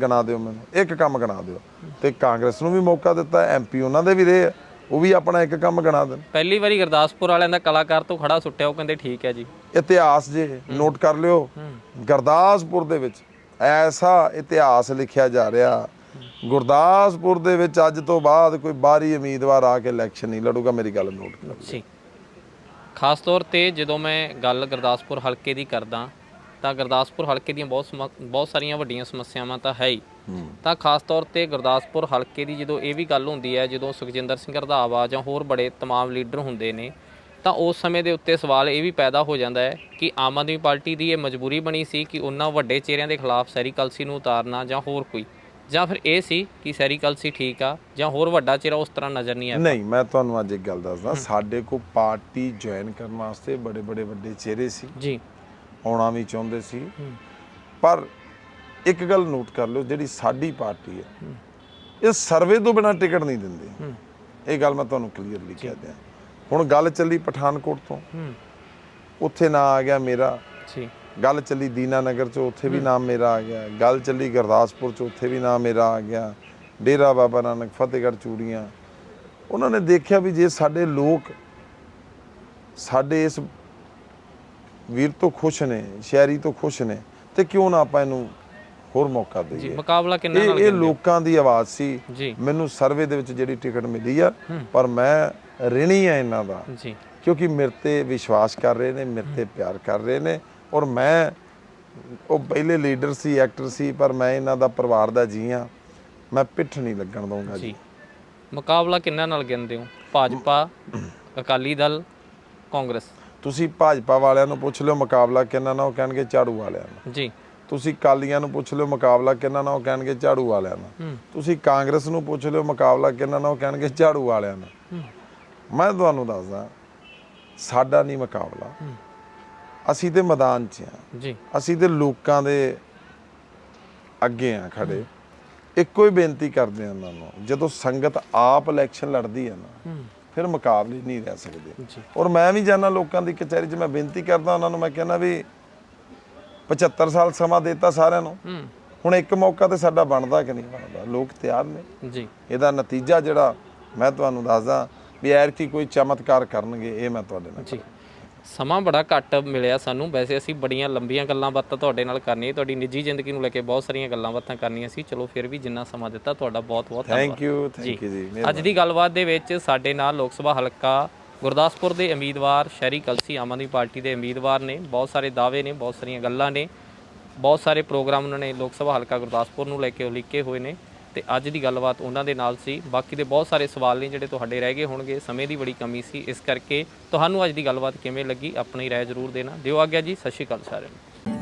ਗਿਣਾ ਦਿਓ ਮੈਨੂੰ। ਇੱਕ ਕੰਮ ਗਿਣਾ ਦਿਓ। ਤੇ ਕਾਂਗਰਸ ਨੂੰ ਵੀ ਮੌਕਾ ਦਿੱਤਾ ਐਮਪੀ ਉਹਨਾਂ ਦੇ ਵੀ ਰਹੇ ਉਹ ਵੀ ਆਪਣਾ ਇੱਕ ਕੰਮ ਗਿਣਾ ਦੇਣ। ਪਹਿਲੀ ਵਾਰੀ ਗੁਰਦਾਸਪੁਰ ਵਾਲਿਆਂ ਦਾ ਕਲਾਕਾਰ ਤੋਂ ਖੜਾ ਸੁੱਟਿਆ ਉਹ ਕਹਿੰਦੇ ਠੀਕ ਹੈ ਜੀ। ਇਤਿਹਾਸ ਜੇ ਨੋਟ ਕਰ ਲਿਓ। ਗੁਰਦਾਸਪੁਰ ਦੇ ਵਿੱਚ ਐਸਾ ਇਤਿਹਾਸ ਲਿਖਿਆ ਜਾ ਰਿਹਾ। ਗੁਰਦਾਸਪੁਰ ਦੇ ਵਿੱਚ ਅੱਜ ਤੋਂ ਬਾਅਦ ਕੋਈ ਬਾਹਰੀ ਉਮੀਦਵਾਰ ਆ ਕੇ ਇਲੈਕਸ਼ਨ ਨਹੀਂ ਲੜੂਗਾ ਮੇਰੀ ਗੱਲ ਨੋਟ ਕਰ ਜੀ ਖਾਸ ਤੌਰ ਤੇ ਜਦੋਂ ਮੈਂ ਗੱਲ ਗੁਰਦਾਸਪੁਰ ਹਲਕੇ ਦੀ ਕਰਦਾ ਤਾਂ ਗੁਰਦਾਸਪੁਰ ਹਲਕੇ ਦੀਆਂ ਬਹੁਤ ਬਹੁਤ ਸਾਰੀਆਂ ਵੱਡੀਆਂ ਸਮੱਸਿਆਵਾਂ ਤਾਂ ਹੈ ਹੀ। ਤਾਂ ਖਾਸ ਤੌਰ ਤੇ ਗੁਰਦਾਸਪੁਰ ਹਲਕੇ ਦੀ ਜਦੋਂ ਇਹ ਵੀ ਗੱਲ ਹੁੰਦੀ ਹੈ ਜਦੋਂ ਸੁਖਜਿੰਦਰ ਸਿੰਘ ਰੰਧਾਵਾ ਜਾਂ ਹੋਰ ਬੜੇ ਤਮਾਮ ਲੀਡਰ ਹੁੰਦੇ ਨੇ ਤਾਂ ਉਸ ਸਮੇਂ ਦੇ ਉੱਤੇ ਸਵਾਲ ਇਹ ਵੀ ਪੈਦਾ ਹੋ ਜਾਂਦਾ ਹੈ ਕਿ ਆਮ ਆਦਮੀ ਪਾਰਟੀ ਦੀ ਇਹ ਮਜਬੂਰੀ ਬਣੀ ਸੀ ਕਿ ਉਹਨਾਂ ਵੱਡੇ ਚਿਹਰਿਆਂ ਦੇ ਖਿਲਾਫ ਸੈਰੀ ਕਲਸੀ ਨੂੰ ਉਤਾਰਨਾ ਜਾਂ ਹੋਰ ਕੋਈ। ਜਾਂ ਫਿਰ ਇਹ ਸੀ ਕਿ ਸੈਰੀ ਕਲਸੀ ਠੀਕ ਆ ਜਾਂ ਹੋਰ ਵੱਡਾ ਚਿਹਰਾ ਉਸ ਤਰ੍ਹਾਂ ਨਜ਼ਰ ਨਹੀਂ ਆਇਆ? ਨਹੀਂ ਮੈਂ ਤੁਹਾਨੂੰ ਅੱਜ ਇੱਕ ਗੱਲ ਦੱਸਦਾ ਸਾਡੇ ਕੋਲ ਪਾਰਟੀ ਜੁਆਇਨ ਕਰਨ ਵਾਸਤੇ ਬੜੇ ਬੜੇ ਵੱਡੇ ਚਿਹਰੇ ਸੀ। ਜੀ। ਆਉਣਾ ਵੀ ਚਾਹੁੰਦੇ ਸੀ। ਪਰ ਇੱਕ ਗੱਲ ਨੋਟ ਕਰ ਲਿਓ ਜਿਹੜੀ ਸਾਡੀ ਪਾਰਟੀ ਹੈ ਇਹ ਸਰਵੇ ਤੋਂ ਬਿਨਾ ਟਿਕਟ ਨਹੀਂ ਦਿੰਦੇ। ਇਹ ਗੱਲ ਮੈਂ ਤੁਹਾਨੂੰ ਕਲੀਅਰਲੀ ਕਹਿ ਦਿਆਂ। ਹੁਣ ਗੱਲ ਚੱਲੀ ਪਠਾਨਕੋਟ ਤੋਂ। ਉੱਥੇ ਨਾ ਆ ਗਿਆ ਮੇਰਾ। ਜੀ ਗੱਲ ਚੱਲੀ ਦੀਨਾਨਗਰ ਚ ਉੱਥੇ ਵੀ ਨਾਮ ਮੇਰਾ ਆ ਗਿਆ। ਗੱਲ ਚੱਲੀ ਗੁਰਦਾਸਪੁਰ ਚ ਉੱਥੇ ਵੀ ਨਾਮ ਮੇਰਾ ਆ ਗਿਆ। ਡੇਰਾ ਬਾਬਾ ਨਾਨਕ ਫਤਿਹਗੜ੍ਹ ਚੂੜੀਆਂ। ਉਹਨਾਂ ਨੇ ਦੇਖਿਆ ਵੀ ਜੇ ਸਾਡੇ ਲੋਕ ਸਾਡੇ ਇਸ ਵੀਰ ਤੋਂ ਖੁਸ਼ ਨੇ ਸ਼ਹਿਰੀ ਤੋਂ ਖੁਸ਼ ਨੇ ਤੇ ਕਿਉਂ ਨਾ ਆਪਾਂ ਇਹਨੂੰ ਹੋਰ ਮੌਕਾ ਜੀ ਦਈਏ? ਮੁਕਾਬਲਾ ਕਿੰਨਾ ਨਾਲ ਇਹ? ਲੋਕਾਂ ਦੀ ਆਵਾਜ਼ ਸੀ। ਜੀ। ਮੈਨੂੰ ਸਰਵੇ ਦੇ ਵਿੱਚ ਜਿਹੜੀ ਟਿਕਟ ਮਿਲੀ ਆ ਪਰ ਮੈਂ ਰਿਣੀ ਆ ਇਹਨਾਂ ਦਾ। ਜੀ। ਕਿਉਂਕਿ ਮੇਰੇ ਤੇ ਵਿਸ਼ਵਾਸ ਕਰ ਰਹੇ ਨੇ ਮੇਰੇ ਤੇ ਪਿਆਰ ਕਰ ਰਹੇ ਨੇ ਔਰ ਮੈਂ ਉਹ ਪਹਿਲੇ ਲੀਡਰ ਸੀ ਐਕਟਰ ਸੀ ਪਰ ਮੈਂ ਇਹਨਾਂ ਦਾ ਪਰਿਵਾਰ ਦਾ ਜੀ ਆ ਮੈਂ ਪਿੱਠ ਨਹੀਂ ਲੱਗਣ ਦਊਂਗਾ ਜੀ। ਜੀ। ਮੁਕਾਬਲਾ ਕਿੰਨਾ ਨਾਲ ਗਿਣਦੇ ਹੋ? ਭਾਜਪਾ ਅਕਾਲੀ ਦਲ ਕਾਂਗਰਸ? ਤੁਸੀਂ ਭਾਜਪਾ ਵਾਲਿਆਂ ਨੂੰ ਪੁੱਛ ਲਿਓ ਮੁਕਾਬਲਾ ਕਿੰਨਾ ਨਾ ਉਹ ਕਹਿਣਗੇ ਝਾੜੂ ਵਾਲਿਆਂ ਨਾਲ ਜੀ। ਤੁਸੀਂ ਕਾਲੀਆਂ ਨੂੰ ਪੁੱਛ ਲਿਓ ਮੁਕਾਬਲਾ ਕਿੰਨਾ ਨਾ ਉਹ ਕਹਿਣਗੇ ਝਾੜੂ ਵਾਲਿਆਂ ਨਾਲ ਤੁਸੀਂ ਕਾਂਗਰਸ ਨੂੰ ਪੁੱਛ ਲਿਓ ਮੁਕਾਬਲਾ ਕਿੰਨਾ ਨਾ ਉਹ ਕਹਿਣਗੇ ਝਾੜੂ ਵਾਲਿਆਂ ਨਾਲ ਮੈਂ ਤੁਹਾਨੂੰ ਦੱਸਦਾ ਸਾਡਾ ਨਹੀਂ ਮੁਕਾਬਲਾ। ਅਸੀਂ ਤੇ ਮੈਦਾਨ 'ਚ ਆ ਜੀ। ਅਸੀਂ ਤੇ ਲੋਕਾਂ ਦੇ ਅੱਗੇ ਆ ਖੜੇ। ਇੱਕੋ ਹੀ ਬੇਨਤੀ ਕਰਦੇ ਆ ਉਹਨਾਂ ਨੂੰ ਜਦੋਂ ਸੰਗਤ ਆਪ ਇਲੈਕਸ਼ਨ ਲੜਦੀ ਹੈ ਨਾ ਹੂੰ। ਫਿਰ ਮੁਕਾਬਲੇ ਨਹੀਂ ਰਹਿ ਸਕਦੇ। ਔਰ ਮੈਂ ਵੀ ਜਾਣਾ ਲੋਕਾਂ ਦੀ ਕਚਹਿਰੀ 'ਚ ਮੈਂ ਬੇਨਤੀ ਕਰਦਾ ਉਹਨਾਂ ਨੂੰ ਮੈਂ ਕਹਿੰਦਾ ਵੀ 75 ਸਾਲ ਸਮਾਂ ਦਿੱਤਾ ਸਾਰਿਆਂ ਨੂੰ। ਹੁਣ ਇੱਕ ਮੌਕਾ ਤੇ ਸਾਡਾ ਬਣਦਾ ਕਿ ਨਹੀਂ ਬਣਦਾ? ਲੋਕ ਤਿਆਰ ਨੇ। ਜੀ। ਇਹਦਾ ਨਤੀਜਾ ਜਿਹੜਾ ਮੈਂ ਤੁਹਾਨੂੰ ਦੱਸਦਾ ਵੀ ਐਰ ਕੀ ਕੋਈ ਚਮਤਕਾਰ ਕਰਨਗੇ ਇਹ ਮੈਂ ਤੁਹਾਡੇ ਨਾਲ ਜੀ। ਸਮਾਂ ਬੜਾ ਘੱਟ ਮਿਲਿਆ ਸਾਨੂੰ। ਵੈਸੇ ਅਸੀਂ ਬੜੀਆਂ ਲੰਬੀਆਂ ਗੱਲਾਂ ਬਾਤਾਂ ਤੁਹਾਡੇ ਨਾਲ ਕਰਨੀਆਂ। ਤੁਹਾਡੀ ਨਿੱਜੀ ਜ਼ਿੰਦਗੀ ਨੂੰ ਲੈ ਕੇ ਬਹੁਤ ਸਾਰੀਆਂ ਗੱਲਾਂ ਬਾਤਾਂ ਕਰਨੀਆਂ ਸੀ। ਚਲੋ ਫਿਰ ਵੀ ਜਿੰਨਾ ਸਮਾਂ ਦਿੱਤਾ ਤੁਹਾਡਾ ਬਹੁਤ ਬਹੁਤ ਧੰਨਵਾਦ। ਥੈਂਕ ਯੂ ਥੈਂਕ ਯੂ ਜੀ ਅੱਜ ਦੀ ਗੱਲਬਾਤ ਦੇ ਵਿੱਚ ਸਾਡੇ ਨਾਲ ਲੋਕ ਸਭਾ ਹਲਕਾ ਗੁਰਦਾਸਪੁਰ ਦੇ ਉਮੀਦਵਾਰ ਸ਼ਹਿਰੀ ਕਲਸੀ ਆਮ ਆਦਮੀ ਪਾਰਟੀ ਦੇ ਉਮੀਦਵਾਰ ਨੇ। ਬਹੁਤ ਸਾਰੇ ਦਾਅਵੇ ਨੇ ਬਹੁਤ ਸਾਰੀਆਂ ਗੱਲਾਂ ਨੇ। ਬਹੁਤ ਸਾਰੇ ਪ੍ਰੋਗਰਾਮ ਉਹਨਾਂ ਨੇ ਲੋਕ ਸਭਾ ਹਲਕਾ ਗੁਰਦਾਸਪੁਰ ਨੂੰ ਲੈ ਕੇ ਉਲੀਕੇ ਹੋਏ ਨੇ। ਤੇ ਅੱਜ ਦੀ ਗੱਲਬਾਤ ਉਹਨਾਂ ਦੇ ਨਾਲ ਸੀ। ਬਾਕੀ ਦੇ ਬਹੁਤ ਸਾਰੇ ਸਵਾਲ ਨੇ ਜਿਹੜੇ ਤੁਹਾਡੇ ਰਹਿ ਗਏ ਹੋਣਗੇ। ਸਮੇਂ ਦੀ ਬੜੀ ਕਮੀ ਸੀ। ਇਸ ਕਰਕੇ ਤੁਹਾਨੂੰ ਅੱਜ ਦੀ ਗੱਲਬਾਤ ਕਿਵੇਂ ਲੱਗੀ? ਆਪਣੀ ਰਾਏ ਜ਼ਰੂਰ ਦੇਣਾ। ਦਿਓ ਆਗਿਆ ਜੀ, ਸਤਿ ਸ਼੍ਰੀ ਅਕਾਲ ਸਾਰਿਆਂ ਨੂੰ।